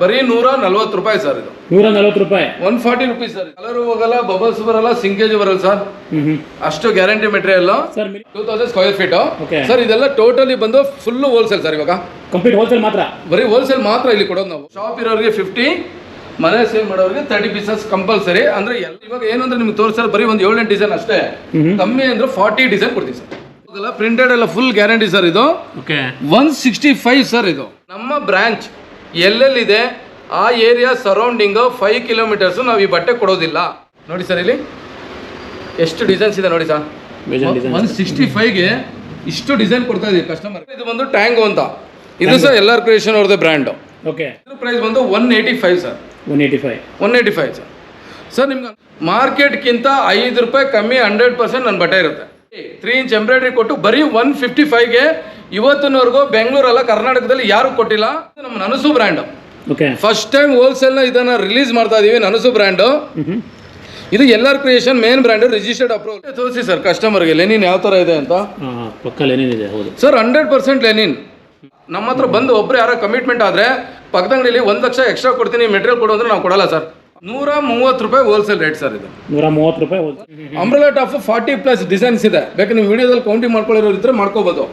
ಬರೀ ನೂರ ನಲ್ವತ್ತು ರೂಪಾಯಿ ಸರ್ ಇದು. ನೂರ ನಲ್ವತ್ತು ರೂಪಾಯಿ? One forty rupees sir. Colour ಹೋಗಲ್ಲ ಬಬಲ್ಸ್ ಬರಲ್ಲ ಸಿಂಗೇಜ್ ಬರಲ್ಲ ಸರ್. ಅಷ್ಟು guarantee material sir two thousand square feet Okay. Sir ಇದೆಲ್ಲ ಟೋಟಲಿ ಬಂದು ಫುಲ್ ಹೋಲ್ಸೇಲ್ ಸರ್ ಇವಾಗ. ಕಂಪ್ಲೀಟ್ ಹೋಲ್ಸೇಲ್ ಮಾತ್ರ? ಬರೀ ಹೋಲ್ಸೇಲ್ ಮಾತ್ರ ಇಲ್ಲಿ ಕೊಡೋದು ನಾವು. ಶಾಪ್ ಇರೋರಿಗೆ ಫಿಫ್ಟಿ ಮನೆ ಸೇಲ್ ಮಾಡೋರಿಗೆ ತರ್ಟಿ ಪೀಸಸ್ ಕಂಪಲ್ಸರಿ ಅಂದ್ರೆ ಎಲ್ಲ ಇವಾಗ ಏನಂದ್ರೆ ನಿಮ್ಗೆ ತೋರಿಸ್ತಾರೆ ಬರೀ ಒಂದು ಏಳೆಂಟು ಡಿಸೈನ್ ಅಷ್ಟೇ. ಕಮ್ಮಿ ಅಂದ್ರೆ ಫಾರ್ಟಿ ಡಿಸೈನ್ ಕೊಡ್ತೀವಿ ಸರ್. ಪ್ರಿಂಟೆಡ್ ಎಲ್ಲ ಫುಲ್ ಗ್ಯಾರಂಟಿ ಸರ್ ಇದು. Okay one sixty five sir ಇದು. ನಮ್ಮ ಬ್ರಾಂಚ್ ಎಲ್ಲೆಲ್ಲಿದೆ? ಆ ಏರಿಯಾ ಸರೌಂಡಿಂಗು ಫೈವ್ ಕಿಲೋಮೀಟರ್ಸು ನಾವು ಈ ಬಟ್ಟೆ ಕೊಡೋದಿಲ್ಲ. ನೋಡಿ ಸರ್ ಇಲ್ಲಿ. ಎಷ್ಟು ಡಿಸೈನ್ಸ್ ಇದೆ ನೋಡಿ ಸರ್. ಒಂದು ಸಿಕ್ಸ್ಟಿ ಫೈವ್ಗೆ ಇಷ್ಟು ಡಿಸೈನ್ ಕೊಡ್ತಾ ಇದೀವಿ ಕಸ್ಟಮರ್ ಇದು ಬಂದು ಟ್ಯಾಂಗೋ ಅಂತ. ಇದು ಸರ್ ಎಲ್ಲ ಕ್ರಿಯೇಷನ್ ಅವ್ರದ್ದು ಬ್ರ್ಯಾಂಡು ಓಕೆ ಇದ್ರ ಪ್ರೈಸ್ ಬಂದು one eighty five sir. One eighty five one eighty five sir. Sir ನಿಮ್ಗೆ ಮಾರ್ಕೆಟ್ಗಿಂತ ಐದು ರೂಪಾಯಿ ಕಮ್ಮಿ ಹಂಡ್ರೆಡ್ ಪರ್ಸೆಂಟ್ ನನ್ನ ಬಟ್ಟೆ ಇರುತ್ತೆ. ತ್ರೀ ಇಂಚ್ ಎಂಬ್ರಾಯ್ಡ್ರಿ ಕೊಟ್ಟು ಬರೀ ಒನ್ ಫಿಫ್ಟಿ ಫೈವ್ಗೆ ಇವತ್ತಿನವರೆಗೂ ಬೆಂಗಳೂರಲ್ಲ ಕರ್ನಾಟಕದಲ್ಲಿ ಯಾರು ಕೊಟ್ಟಿಲ್ಲ. ನಮ್ಮ ನನಸು ಬ್ರ್ಯಾಂಡ್. ಫಸ್ಟ್ ಟೈಮ್ ಹೋಲ್ಸೇಲ್ನ ಇದನ್ನು ರಿಲೀಸ್ ಮಾಡ್ತಾ ಇದೀವಿ ನನಸು ಬ್ರ್ಯಾಂಡು. ಇದು ಎಲ್ಲಾರ್ creation main brand registered approval ತೋರಿಸಿ ಸರ್ ಕಸ್ಟಮರ್ಗೆ ಲೆನಿನ್ ಯಾವ ಥರ ಇದೆ ಅಂತ. ಹೌದು. ಸರ್ ಹಂಡ್ರೆಡ್ ಪರ್ಸೆಂಟ್ ಲೆನಿನ್ ನಮ್ಮ ಹತ್ರ ಬಂದು ಒಬ್ರು ಯಾರೋ ಕಮಿಟ್ಮೆಂಟ್ ಆದರೆ ಪಕ್ಕದ ಅಂಗಡಿಲಿ ಒಂದು ಲಕ್ಷ ಎಕ್ಸ್ಟ್ರಾ ಕೊಡ್ತೀನಿ ಮೆಟೀರಿಯಲ್ ಕೊಡು ಅಂದ್ರೆ ನಾವು ಕೊಡಲ್ಲ ಸರ್ ನೂರ ಮೂವತ್ತು ರೂಪಾಯಿ ಹೋಲ್ಸೇಲ್ ರೇಟ್ ಸರ್ ಇದು. ನೂರ ಮೂವತ್ತು ರೂಪಾಯಿ umbrella top forty plus designs ಇದೆ. ಬೇಕಾದ್ರೆ ನೀವು ವಿಡಿಯೋದಲ್ಲಿ ಕೌಂಟಿ ಮಾಡ್ಕೊಳ್ಳೋರು ಇದ್ರೆ ಮಾಡ್ಕೋಬಹುದು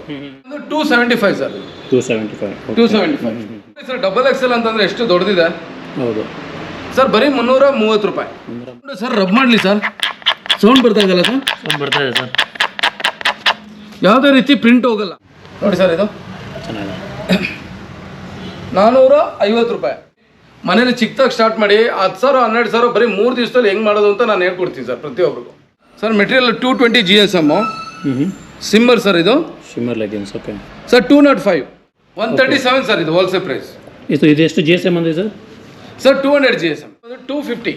ಇದು two seventy five sir two seventy five two seventy five sir double XL ಅಂತಂದ್ರೆ ಎಷ್ಟು ದೊಡ್ಡದಿದೆ? ಹೌದು. ಸರ್ ಬರೀ ಮುನ್ನೂರ ಮೂವತ್ತು ರೂಪಾಯಿ ಸರ್ ರಬ್ ಮಾಡಲಿ ಸರ್ ಸೌಂಡ್ ಬರ್ತಾ ಇದೆಯಲ್ಲ ಸರ್ ಸೌಂಡ್ ಬರ್ತಾ ಇದೆ ಸರ್ ಯಾವುದೇ ರೀತಿ ಪ್ರಿಂಟ್ ಹೋಗಲ್ಲ. ನೋಡಿ ಸರ್ ಇದು. ಚೆನ್ನಾಗಿದೆ. ನಾನ್ನೂರ ಐವತ್ತು ರೂಪಾಯಿ. ಮನೇಲಿ ಚಿಕ್ಕದಾಗ ಸ್ಟಾರ್ಟ್ ಮಾಡಿ ಹತ್ತು ಸಾವಿರ ಹನ್ನೆರಡು ಸಾವಿರ ಬರೀ ಮೂರು ದಿವಸದಲ್ಲಿ ಹೆಂಗೆ ಮಾಡೋದು ಅಂತ ನಾನು ಹೇಳ್ಕೊಡ್ತೀನಿ ಸರ್ ಪ್ರತಿಯೊಬ್ಬರಿಗೂ sir material two twenty G S M shimmer sir ಇದು. Shimmer leggings okay sir two nought five one thirty seven sir ಇದು ಹೋಲ್ಸೇಲ್ ಪ್ರೈಸ್ ಇದು ಇದು ಎಷ್ಟು ಜಿ ಎಸ್ ಎಂ ಅಂದರೆ sir? Sir two hundred G S M two fifty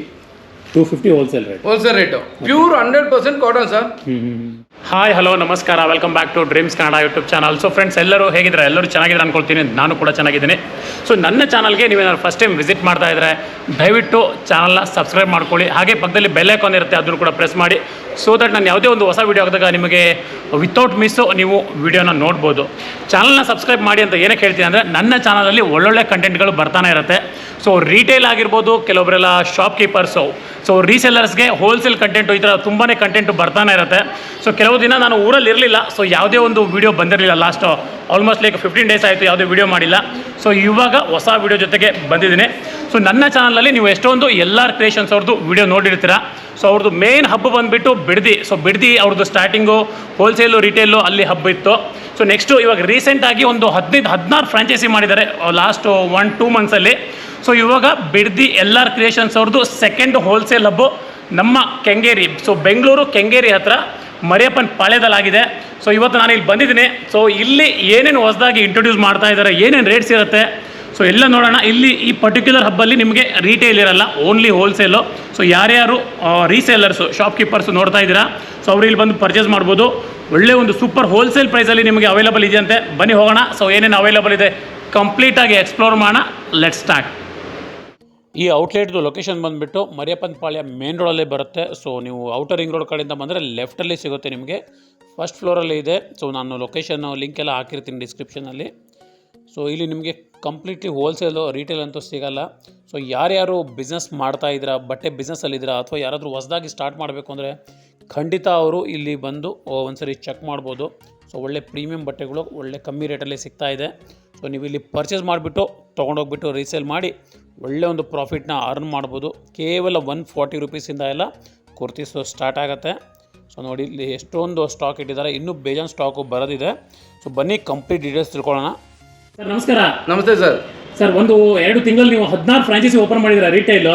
two fifty wholesale rate wholesale rate pure hundred percent cotton sir. ಹ್ಞೂ ಹ್ಞೂ hi hello ನಮಸ್ಕಾರ. Welcome back to dreams Kannada YouTube channel so friends ಎಲ್ಲರೂ ಹೇಗಿದ್ದಾರೆ ಎಲ್ಲರೂ ಚೆನ್ನಾಗಿದ್ದಾರೆ ಅನ್ಕೊಳ್ತೀನಿ. ನಾನು ಕೂಡ ಚೆನ್ನಾಗಿದ್ದೀನಿ. ಸೊ ನನ್ನ ಚಾನಲ್ಗೆ ನೀವೇನಾದ್ರು ಫಸ್ಟ್ ಟೈಮ್ ವಿಸಿಟ್ ಮಾಡ್ತಾ ಇದ್ದರೆ ದಯವಿಟ್ಟು ಚಾನಲ್ನ ಸಬ್ಸ್ಕ್ರೈಬ್ ಮಾಡ್ಕೊಳ್ಳಿ. ಹಾಗೆ ಪಕ್ಕದಲ್ಲಿ ಬೆಲ್ ಐಕಾನ್ ಇರುತ್ತೆ, ಅದನ್ನು ಕೂಡ ಪ್ರೆಸ್ ಮಾಡಿ. ಸೊ ದಟ್ ನಾನು ಯಾವುದೇ ಒಂದು ಹೊಸ ವೀಡಿಯೋ ಹಾಕಿದಾಗ ನಿಮಗೆ ವಿತೌಟ್ ಮಿಸ್ಸು ನೀವು ವಿಡಿಯೋನ ನೋಡ್ಬೋದು. ಚಾನಲ್ನ ಸಬ್ಸ್ಕ್ರೈಬ್ ಮಾಡಿ ಅಂತ ಏನಕ್ಕೆ ಹೇಳ್ತೀನಿ ಅಂದರೆ, ನನ್ನ ಚಾನಲಲ್ಲಿ ಒಳ್ಳೊಳ್ಳೆ ಕಂಟೆಂಟ್ಗಳು ಬರ್ತಾನೆ ಇರುತ್ತೆ. ಸೊ ರೀಟೇಲ್ ಆಗಿರ್ಬೋದು ಕೆಲವೊಬ್ಬರೆಲ್ಲ ಶಾಪ್ ಕೀಪರ್ಸು ಸೊ ರೀಸೆಲ್ಲರ್ಸ್ಗೆ ಹೋಲ್ಸೇಲ್ ಕಂಟೆಂಟು ಈ ಥರ ತುಂಬಾ ಕಂಟೆಂಟು ಬರ್ತಾನೆ ಇರುತ್ತೆ. ಸೊ ದಿನ ನಾನು ಊರಲ್ಲಿ ಇರಲಿಲ್ಲ ಸೊ ಯಾವುದೇ ಒಂದು ವೀಡಿಯೋ ಬಂದಿರಲಿಲ್ಲ. Last almost like fifteen days ಆಯಿತು ಯಾವುದೇ ವೀಡಿಯೋ ಮಾಡಿಲ್ಲ. ಸೊ ಇವಾಗ ಹೊಸ ವೀಡಿಯೋ ಜೊತೆಗೆ ಬಂದಿದ್ದೀನಿ. ಸೊ ನನ್ನ ಚಾನಲಲ್ಲಿ ನೀವು ಎಷ್ಟೊಂದು ಎಲ್ಲ ಕ್ರಿಯೇಷನ್ಸ್ ಅವ್ರದ್ದು ವೀಡಿಯೋ ನೋಡಿರ್ತೀರ. ಸೊ ಅವ್ರದ್ದು ಮೇನ್ ಹಬ್ಬ ಬಂದುಬಿಟ್ಟು ಬಿಡ್ದಿ. ಸೊ ಬಿಡ್ದಿ ಅವ್ರದ್ದು ಸ್ಟಾರ್ಟಿಂಗು ಹೋಲ್ಸೇಲು ರಿಟೇಲು ಅಲ್ಲಿ ಹಬ್ಬ ಇತ್ತು. ಸೊ ನೆಕ್ಸ್ಟು ಇವಾಗ ರೀಸೆಂಟಾಗಿ ಒಂದು ಹದಿನೈದು, ಹದಿನಾರು ಫ್ರಾಂಚೈಸಿ ಮಾಡಿದ್ದಾರೆ ಲಾಸ್ಟ್ ಒನ್ ಟೂ ಮಂತ್ಸಲ್ಲಿ ಸೊ ಇವಾಗ ಬಿಡ್ದಿ ಎಲ್ ಆರ್ ಕ್ರಿಯೇಷನ್ಸ್ ಅವ್ರದ್ದು ಸೆಕೆಂಡ್ ಹೋಲ್ಸೇಲ್ ಹಬ್ಬು ನಮ್ಮ ಕೆಂಗೇರಿ ಸೊ ಬೆಂಗಳೂರು ಕೆಂಗೇರಿ ಹತ್ರ ಮರಿಯಪ್ಪನ ಪಾಳ್ಯದಲ್ಲಾಗಿದೆ. ಸೊ ಇವತ್ತು ನಾನು ಇಲ್ಲಿ ಬಂದಿದ್ದೀನಿ. ಸೊ ಇಲ್ಲಿ ಏನೇನು ಹೊಸದಾಗಿ ಇಂಟ್ರೊಡ್ಯೂಸ್ ಮಾಡ್ತಾ ಇದ್ದಾರೆ ಏನೇನು ರೇಟ್ಸ್ ಇರುತ್ತೆ ಸೊ ಎಲ್ಲ ನೋಡೋಣ. ಇಲ್ಲಿ ಈ ಪರ್ಟಿಕ್ಯುಲರ್ ಹಬ್ಬಲ್ಲಿ ನಿಮಗೆ ರೀಟೇಲ್ ಇರಲ್ಲ ಓನ್ಲಿ ಹೋಲ್ಸೇಲು ಸೊ ಯಾರ್ಯಾರು ರೀಸೇಲರ್ಸು ಶಾಪ್ಕೀಪರ್ಸ್ ನೋಡ್ತಾ ಇದ್ದೀರಾ ಸೊ ಅವ್ರು ಇಲ್ಲಿ ಬಂದು ಪರ್ಚೇಸ್ ಮಾಡ್ಬೋದು. ಒಳ್ಳೆ ಒಂದು ಸೂಪರ್ ಹೋಲ್ಸೇಲ್ ಪ್ರೈಸಲ್ಲಿ ನಿಮಗೆ ಅವೈಲಬಲ್ ಇದೆಯಂತೆ. ಬನ್ನಿ ಹೋಗೋಣ. ಸೊ ಏನೇನು ಅವೈಲಬಲ್ ಇದೆ ಕಂಪ್ಲೀಟಾಗಿ ಎಕ್ಸ್ಪ್ಲೋರ್ ಮಾಡೋಣ. ಲೆಟ್ ಸ್ಟಾರ್ಟ್ ಈ ಔಟ್ಲೆಟ್ದು ಲೊಕೇಶನ್ ಬಂದುಬಿಟ್ಟು ಮರಿಯಪ್ಪನ ಪಾಳ್ಯ ಮೇನ್ ರೋಡಲ್ಲೇ ಬರುತ್ತೆ. ಸೊ ನೀವು ಔಟರ್ ರಿಂಗ್ ರೋಡ್ ಕಡೆಯಿಂದ ಬಂದರೆ ಲೆಫ್ಟಲ್ಲಿ ಸಿಗುತ್ತೆ ನಿಮಗೆ. ಫಸ್ಟ್ ಫ್ಲೋರಲ್ಲಿ ಇದೆ. ಸೊ ನಾನು ಲೊಕೇಶನ್ ಲಿಂಕ್ ಎಲ್ಲ ಹಾಕಿರ್ತೀನಿ ಡಿಸ್ಕ್ರಿಪ್ಷನಲ್ಲಿ ಸೊ ಇಲ್ಲಿ ನಿಮಗೆ ಕಂಪ್ಲೀಟ್ಲಿ ಹೋಲ್ಸೇಲು ರೀಟೇಲ್ ಅಂತೂ ಸಿಗಲ್ಲ. ಸೊ ಯಾರ್ಯಾರು ಬಿಸ್ನೆಸ್ ಮಾಡ್ತಾ ಇದ್ದೀರಾ, ಬಟ್ಟೆ ಬಿಸ್ನೆಸ್ಸಲ್ಲಿದ್ದೀರಾ ಅಥವಾ ಯಾರಾದರೂ ಹೊಸದಾಗಿ ಸ್ಟಾರ್ಟ್ ಮಾಡಬೇಕು ಅಂದರೆ ಖಂಡಿತ ಅವರು ಇಲ್ಲಿ ಬಂದು ಒಂದ್ಸರಿ ಚೆಕ್ ಮಾಡ್ಬೋದು. ಸೊ ಒಳ್ಳೆ ಪ್ರೀಮಿಯಂ ಬಟ್ಟೆಗಳು ಒಳ್ಳೆ ಕಮ್ಮಿ ರೇಟಲ್ಲಿ ಸಿಗ್ತಾ ಇದೆ. ಸೊ ನೀವು ಇಲ್ಲಿ ಪರ್ಚೇಸ್ ಮಾಡಿಬಿಟ್ಟು ತೊಗೊಂಡೋಗ್ಬಿಟ್ಟು ರೀಸೇಲ್ ಮಾಡಿ ಒಳ್ಳೆ ಒಂದು ಪ್ರಾಫಿಟ್ನ ಅರ್ನ್ ಮಾಡ್ಬೋದು. ಕೇವಲ ಒನ್ ಫಾರ್ಟಿ ರುಪೀಸಿಂದ ಎಲ್ಲ ಕುರ್ತೀಸು ಸ್ಟಾರ್ಟ್ ಆಗುತ್ತೆ. ಸೊ ನೋಡಿ ಇಲ್ಲಿ ಎಷ್ಟೊಂದು ಸ್ಟಾಕ್ ಇಟ್ಟಿದ್ದಾರೆ. ಇನ್ನೂ ಬೇಜಾನ್ ಸ್ಟಾಕು ಬರೋದಿದೆ. ಸೊ ಬನ್ನಿ ಕಂಪ್ಲೀಟ್ ಡೀಟೇಲ್ಸ್ ತಿಳ್ಕೊಳ್ಳೋಣ. ಸರ್ ನಮಸ್ಕಾರ. ನಮಸ್ತೆ ಸರ್. ಸರ್ ಒಂದು ಎರಡು ತಿಂಗಳು ನೀವು ಹದಿನಾರು ಫ್ರಾಂಚೈಸಿ ಓಪನ್ ಮಾಡಿದ್ದೀರಾ ರಿಟೈಲು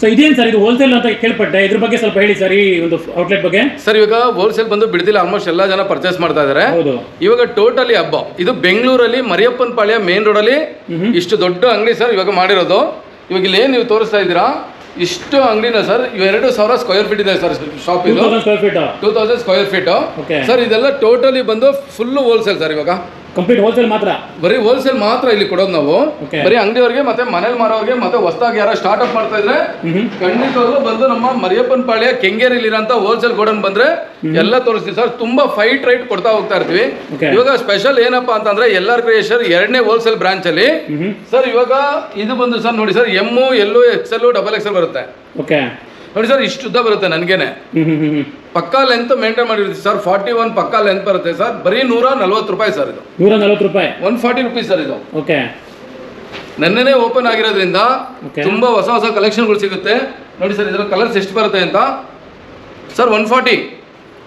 ಸೊ ಇದೇನು ಸರ್ ಇದು ಹೋಲ್ಸೇಲ್ ಅಂತ ಕೇಳ್ಪಟ್ಟೆ. ಇದ್ರ ಬಗ್ಗೆ ಸ್ವಲ್ಪ ಹೇಳಿ ಸರ್ ಈ ಒಂದು ಔಟ್ಲೆಟ್ ಬಗ್ಗೆ. ಸರ್ ಇವಾಗ ಹೋಲ್ಸೇಲ್ ಬಂದು ಬಿಡ್ತಿಲ್ಲ ಆಲ್ಮೋಸ್ಟ್ ಎಲ್ಲ ಜನ ಪರ್ಚೇಸ್ ಮಾಡ್ತಾ ಇದ್ದಾರೆ ಹೌದು. ಇವಾಗ ಟೋಟಲಿ ಹಬ್ಬ. ಇದು ಬೆಂಗಳೂರಲ್ಲಿ ಮರಿಯಪ್ಪನ ಪಾಳ್ಯ ಮೇನ್ ರೋಡಲ್ಲಿ ಇಷ್ಟು ದೊಡ್ಡ ಅಂಗಡಿ ಸರ್ ಇವಾಗ ಮಾಡಿರೋದು. ಇವಾಗ ಇಲ್ಲಿ ಏನು ನೀವು ತೋರಿಸ್ತಾ ಇದ್ದೀರಾ? ಇಷ್ಟು ಅಂಗಡಿನ ಸರ್ ಎರಡು ಸಾವಿರ ಸ್ಕ್ವೇರ್ ಫೀಟ್ ಇದೆ ಸರ್ ಶಾಪ್ ಇದು. Thousand square feet two thousand square feet sir ಇದೆಲ್ಲ ಟೋಟಲಿ ಬಂದು ಫುಲ್ ಹೋಲ್ಸೇಲ್ ಸರ್ ಇವಾಗ. ಕಂಪ್ಲೀಟ್ ಹೋಲ್ಸೇಲ್ ಮಾತ್ರ? ಬರೀ ಹೋಲ್ಸೇಲ್ ಮಾತ್ರ ಇಲ್ಲಿ ಕೊಡೋದು ನಾವು. ಬರೀ ಅಂಗಡಿಯವರಿಗೆ ಮತ್ತೆ ಮನೇಲಿ ಮಾರೋರಿಗೆ ಮತ್ತೆ ಹೊಸದಾಗಿ ಯಾರೋ ಸ್ಟಾರ್ಟ್ಅಪ್ ಮಾಡ್ತಾ ಇದ್ರೆ ಖಂಡಿತವಾಗ್ಲೂ ಬಂದು ನಮ್ಮ ಮರಿಯಪ್ಪನ ಪಾಳ್ಯ ಕೆಂಗೇರಿಲಿರೋಂಥ ಹೋಲ್ಸೇಲ್ ಗೋಡನ್ ಬಂದ್ರೆ ಎಲ್ಲ ತೋರಿಸ್ತೀವಿ. ಸರ್ ತುಂಬಾ ಫೈಟ್ ರೈಟ್ ಕೊಡ್ತಾ ಹೋಗ್ತಾ ಇರ್ತೀವಿ. ಇವಾಗ ಸ್ಪೆಷಲ್ ಏನಪ್ಪಾ ಅಂತಂದ್ರೆ ಎಲ್ ಆರ್ ಕ್ರಿಯೇಷನ್ ಎರಡನೇ ಹೋಲ್ಸೇಲ್ ಬ್ರಾಂಚ್ ಅಲ್ಲಿ. ಸರ್ ಇವಾಗ ಇದು ಬಂದು ಸರ್ ನೋಡಿ sir M X L double X L ಬರುತ್ತೆ. ಓಕೆ ನೋಡಿ ಸರ್ ಇಷ್ಟು ಉದ್ದ ಬರುತ್ತೆ ನನಗೇನೆ. ಪಕ್ಕಾ ಲೆಂತ್ ಮೇಂಟೈನ್ ಮಾಡಿರ್ತೀವಿ ಸರ್ ಫಾರ್ಟಿ ಒನ್ ಪಕ್ಕಾ ಲೆಂತ್ ಬರುತ್ತೆ ಸರ್ ಬರೀ ನೂರ ನಲ್ವತ್ತು ರೂಪಾಯಿ ಸರ್ ಇದು. ನೂರ ನಲ್ವತ್ತು ರೂಪಾಯಿ? ಒನ್ ಫಾರ್ಟಿ ರುಪೀಸ್ ಸರ್ ಇದು. ಓಕೆ ನೆನ್ನೆನೇ ಓಪನ್ ಆಗಿರೋದ್ರಿಂದ Okay. ತುಂಬಾ ಹೊಸ ಹೊಸ ಕಲೆಕ್ಷನ್ಗಳು ಸಿಗುತ್ತೆ. ನೋಡಿ ಸರ್ ಇದರ ಕಲರ್ಸ್ ಎಷ್ಟು ಬರುತ್ತೆ ಅಂತ. Sir one forty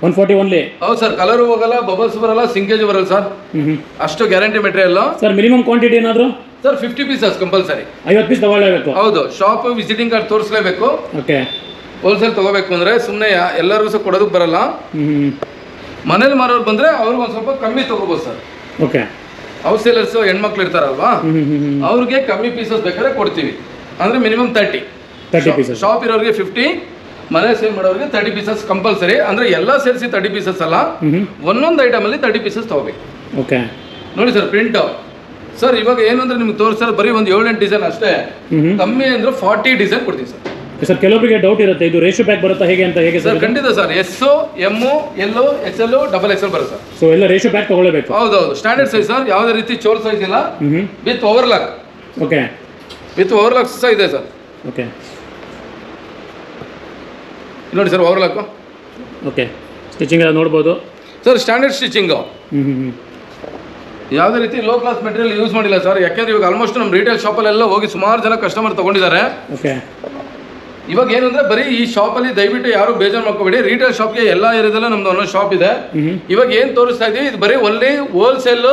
one forty only ಹೌದು ಸರ್ ಕಲರ್ ಹೋಗಲ್ಲ ಬಬಲ್ಸ್ ಬರಲ್ಲ ಸಿಂಕೇಜ್ ಬರಲ್ಲ ಸರ್ ಹ್ಞೂ ಅಷ್ಟು guarantee material sir minimum quantity ಏನಾದರೂ? ಸರ್ ಫಿಫ್ಟಿ ಪೀಸಸ್ ಕಂಪಲ್ಸರಿ ಐವತ್ತು ಪೀಸ್ ತಗೊಳ್ಳೇಬೇಕು. ಹೌದು ಶಾಪ್ ವಿಸಿಟಿಂಗ್ ಕಾರ್ಡ್ ತೋರಿಸ್ಲೇಬೇಕು. ಓಕೆ ಹೋಲ್ಸೇಲ್ ತಗೋಬೇಕು ಅಂದ್ರೆ ಸುಮ್ಮನೆ ಎಲ್ಲರಿಗೂ ಸಹ ಕೊಡೋದಕ್ಕೆ ಬರಲ್ಲ. ಮನೇಲಿ ಮಾರೋರು ಬಂದ್ರೆ ಅವ್ರಿಗೆ ಒಂದು ಸ್ವಲ್ಪ ಕಮ್ಮಿ ತಗೋಬಹುದು ಸರ್. ಓಕೆ. ಹೌಸ್ ಸೇಲರ್ಸ್ ಹೆಣ್ಮಕ್ಳು ಇರ್ತಾರಲ್ವಾ? ಅವ್ರಿಗೆ ಕಮ್ಮಿ ಪೀಸಸ್ ಬೇಕಾದ್ರೆ ಕೊಡ್ತೀವಿ. ಅಂದ್ರೆ minimum thirty thirty pieces shop ಇರೋರಿಗೆ ಫಿಫ್ಟಿ ಮನೆ ಸೇಲ್ ಮಾಡೋರಿಗೆ ತರ್ಟಿ ಪೀಸಸ್ ಕಂಪಲ್ಸರಿ ಅಂದ್ರೆ ಎಲ್ಲ ಸೇರಿಸಿ ತರ್ಟಿ ಪೀಸಸ್ ಅಲ್ಲ. ಒಂದೊಂದು ಐಟಮ್ ಅಲ್ಲಿ ತರ್ಟಿ ಪೀಸಸ್ ತಗೋಬೇಕು. ಓಕೆ. ನೋಡಿ ಸರ್ ಪ್ರಿಂಟ್ ಸರ್ ಇವಾಗ ಏನು ಅಂದ್ರೆ ನಿಮ್ಗೆ ತೋರಿಸ್ತಾರೆ ಬರೀ ಒಂದು ಏಳೆಂಟು ಡಿಸೈನ್ ಅಷ್ಟೇ. ಕಮ್ಮಿ ಅಂದ್ರೆ ಫಾರ್ಟಿ ಡಿಸೈನ್ ಕೊಡ್ತೀವಿ ಸರ್. ಸರ್ ಕೆಲವೊಬ್ಬರಿಗೆ ಡೌಟ್ ಇರುತ್ತೆ ಇದು ರೇಷಿಯೋ ಪ್ಯಾಕ್ ಬರುತ್ತಾ ಹೇಗೆ ಅಂತ ಹೇಗೆ ಸರ್ ಸರ್ ಖಂಡಿತ sir S M L X L double X L ಬರುತ್ತೆ ಸರ್ ಸೊ ಎಲ್ಲ ರೇಷಿಯೋ ಪ್ಯಾಕ್ ತಗೊಳ್ಬೇಕು ಹೌದೌದು ಸ್ಟ್ಯಾಂಡರ್ಡ್ ಸೈಜ್ ಸರ್ ಯಾವುದೇ ರೀತಿ ಚೋಲ್ ಸೈಜ್ ಇಲ್ಲ. With over with overlock okay with overlock ಸಹ ಇದೆ ಸರ್ ಓಕೆ ನೋಡಿ ಸರ್ ಓವರ್ಲಾಕು ಓಕೆ ಸ್ಟಿಚಿಂಗ್ ಎಲ್ಲ ನೋಡ್ಬೋದು. ಸರ್ ಸ್ಟ್ಯಾಂಡರ್ಡ್ ಸ್ಟಿಚಿಂಗು ಹ್ಞೂ ಹ್ಞೂ ಹ್ಞೂ ಯಾವುದೇ ರೀತಿ ಲೋ ಕ್ಲಾಸ್ ಮೆಟೀರಿಯಲ್ ಯೂಸ್ ಮಾಡಿಲ್ಲ ಸರ್ ಯಾಕೆಂದ್ರೆ ಇವಾಗ ಆಲ್ಮೋಸ್ಟ್ ನಮ್ಮ ರಿಟೇಲ್ ಶಾಪಲ್ಲೆಲ್ಲ ಹೋಗಿ ಸುಮಾರು ಜನ ಕಸ್ಟಮರ್ ತಗೊಂಡಿದ್ದಾರೆ. ಓಕೆ ಇವಾಗ ಏನಂದ್ರೆ ಬರೀ ಈ ಶಾಪಲ್ಲಿ ದಯವಿಟ್ಟು ಯಾರು ಬೇಜಾರು ಮಾಡ್ಕೋಬೇಡಿ. ರೀಟೇಲ್ ಶಾಪ್ಗೆ ಎಲ್ಲ ಏರಿಯಾದಲ್ಲ ನಮ್ದು ಒಂದೊಂದು ಶಾಪ್ ಇದೆ. ಇವಾಗ ಏನು ತೋರಿಸ್ತಾ ಇದೀವಿ? ಇದು ಬರೀ ಒನ್ಲಿ ಹೋಲ್ಸೇಲ್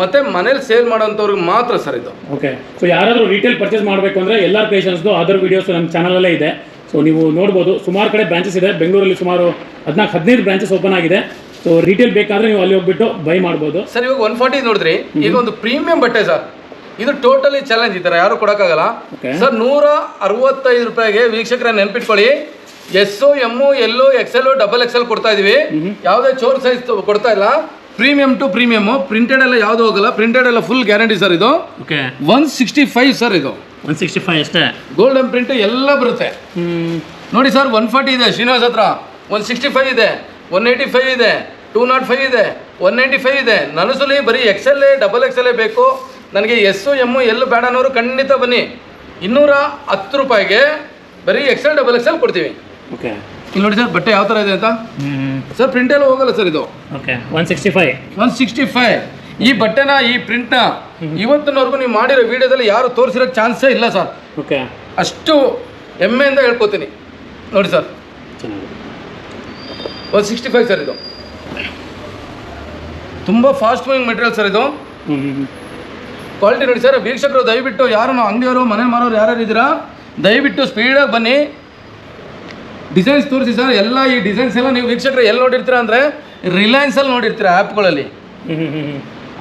ಮತ್ತೆ ಮನೇಲಿ ಸೇಲ್ ಮಾಡೋಂಥವ್ರಿಗೆ ಮಾತ್ರ ಸರ್ ಇದು. ಓಕೆ ಸೊ ಯಾರಾದರೂ ರೀಟೇಲ್ ಪರ್ಚೇಸ್ ಮಾಡಬೇಕು ಅಂದರೆ ಎಲ್ಲ ಪೇಷನ್ಸ್ದು ಅದರ್ ವೀಡಿಯೋಸ್ ನಮ್ಮ ಚಾನಲಲ್ಲೇ ಇದೆ. ಸೊ ನೀವು ನೋಡ್ಬೋದು. ಸುಮಾರು ಕಡೆ ಬ್ರಾಂಚಸ್ ಇದೆ. ಬೆಂಗಳೂರಲ್ಲಿ ಸುಮಾರು ಹದಿನಾಲ್ಕು ಹದಿನೈದು ಬ್ರಾಂಚಸ್ ಓಪನ್ ಆಗಿದೆ. ಸೊ ರೀಟೇಲ್ ಬೇಕಾದರೆ ನೀವು ಅಲ್ಲಿ ಹೋಗ್ಬಿಟ್ಟು ಬೈ ಮಾಡ್ಬೋದು. ಸರ್ ಇವಾಗ ಒನ್ ಫಾರ್ಟಿ ನೋಡಿದ್ರಿ. ಈಗ ಒಂದು ಪ್ರೀಮಿಯಂ ಬಟ್ಟೆ ಸರ್ ಇದು ಟೋಟಲಿ ಚಾಲೆಂಜ್ ಈ ಥರ ಯಾರು ಕೊಡೋಕ್ಕಾಗಲ್ಲ. ಸರ್ ನೂರ ಅರವತ್ತೈದು ರೂಪಾಯಿಗೆ ವೀಕ್ಷಕರ ನೆನ್ಪಿಟ್ಕೊಳ್ಳಿ. S M L XL double XL ಕೊಡ್ತಾ ಇದೀವಿ. ಯಾವುದೇ ಚೋರ್ ಸೈಜ್ ಕೊಡ್ತಾ ಇಲ್ಲ. ಪ್ರೀಮಿಯಂ ಟು ಪ್ರೀಮಿಯಂ ಪ್ರಿಂಟೆಡ್ ಎಲ್ಲ ಯಾವ್ದು ಹೋಗಲ್ಲ ಪ್ರಿಂಟೆಡ್ ಎಲ್ಲ ಫುಲ್ ಗ್ಯಾರಂಟಿ ಸರ್ ಇದು. ಒನ್ ಸಿಕ್ಸ್ಟಿ ಫೈವ್ ಸರ್ ಇದು. ಒನ್ ಸಿಕ್ಸ್ಟಿ ಫೈವ್ ಅಷ್ಟೇ. ಗೋಲ್ಡನ್ ಪ್ರಿಂಟ್ ಎಲ್ಲ ಬರುತ್ತೆ. ನೋಡಿ ಸರ್ ಒನ್ ಫಾರ್ಟಿ ಇದೆ ಶ್ರೀನಿವಾಸ್ ಹತ್ರ. ಒನ್ ಸಿಕ್ಸ್ಟಿ ಫೈವ್ ಇದೆ ಒನ್ ಏಯ್ಟಿ ಫೈವ್ ಇದೆ ಟೂ ನಾಟ್ ಫೈವ್ ಇದೆ ಒನ್ ನೈಂಟಿ ಫೈವ್ ಇದೆ. ನನಸಲಿ ಬರೀ ಎಕ್ಸೆಲ್ ಡಬಲ್ ಎಕ್ಸೆಲ್ ಬೇಕು. ನನಗೆ ಎಸ್ಸು ಎಮ್ಮು ಎಲ್ಲೂ ಬೇಡ ಅನ್ನೋರು ಖಂಡಿತ ಬನ್ನಿ. ಇನ್ನೂರ ಹತ್ತು ರೂಪಾಯಿಗೆ ಬರೀ ಎಕ್ಸೆಲ್ ಡಬಲ್ ಎಕ್ಸೆಲ್ ಕೊಡ್ತೀವಿ. ಓಕೆ ಇಲ್ಲಿ ನೋಡಿ ಸರ್ ಬಟ್ಟೆ ಯಾವ ಥರ ಇದೆ ಅಂತ? ಸರ್ ಪ್ರಿಂಟೆಲ್ಲ ಹೋಗಲ್ಲ ಸರ್ ಇದು? Okay one sixty five one sixty five ಈ ಬಟ್ಟೆನ ಈ ಪ್ರಿಂಟ್ನ ಇವತ್ತಿನವರೆಗೂ ನೀವು ಮಾಡಿರೋ ವಿಡಿಯೋದಲ್ಲಿ ಯಾರು ತೋರಿಸಿರೋ ಚಾನ್ಸೇ ಇಲ್ಲ ಸರ್. ಓಕೆ ಅಷ್ಟು ಹೆಮ್ಮೆಯಿಂದ ಹೇಳ್ಕೊತೀನಿ. ನೋಡಿ sir. One sixty five sir ಇದು. ತುಂಬ ಫಾಸ್ಟ್ ಮೂವಿಂಗ್ ಮೆಟೀರಿಯಲ್ ಸರ್ ಇದು. ಕ್ವಾಲಿಟಿ ನೋಡಿ ಸರ್ ವೀಕ್ಷಕರು ದಯವಿಟ್ಟು ಯಾರು ನಾವು ಅಂಗಡಿಯವರು ಮನೆ ಮಾರೋರು ಯಾರ್ಯಾರು ಇದ್ದೀರಾ? ದಯವಿಟ್ಟು ಸ್ಪೀಡಾಗಿ ಬನ್ನಿ. ಡಿಸೈನ್ಸ್ ತೋರಿಸಿ ಸರ್ ಎಲ್ಲ ಈ ಡಿಸೈನ್ಸ್ ಎಲ್ಲ ನೀವು ವೀಕ್ಷಕರು ಎಲ್ಲಿ ನೋಡಿರ್ತೀರಾ ಅಂದರೆ ರಿಲಯನ್ಸಲ್ಲಿ ನೋಡಿರ್ತೀರಾ ಆ್ಯಪ್ಗಳಲ್ಲಿ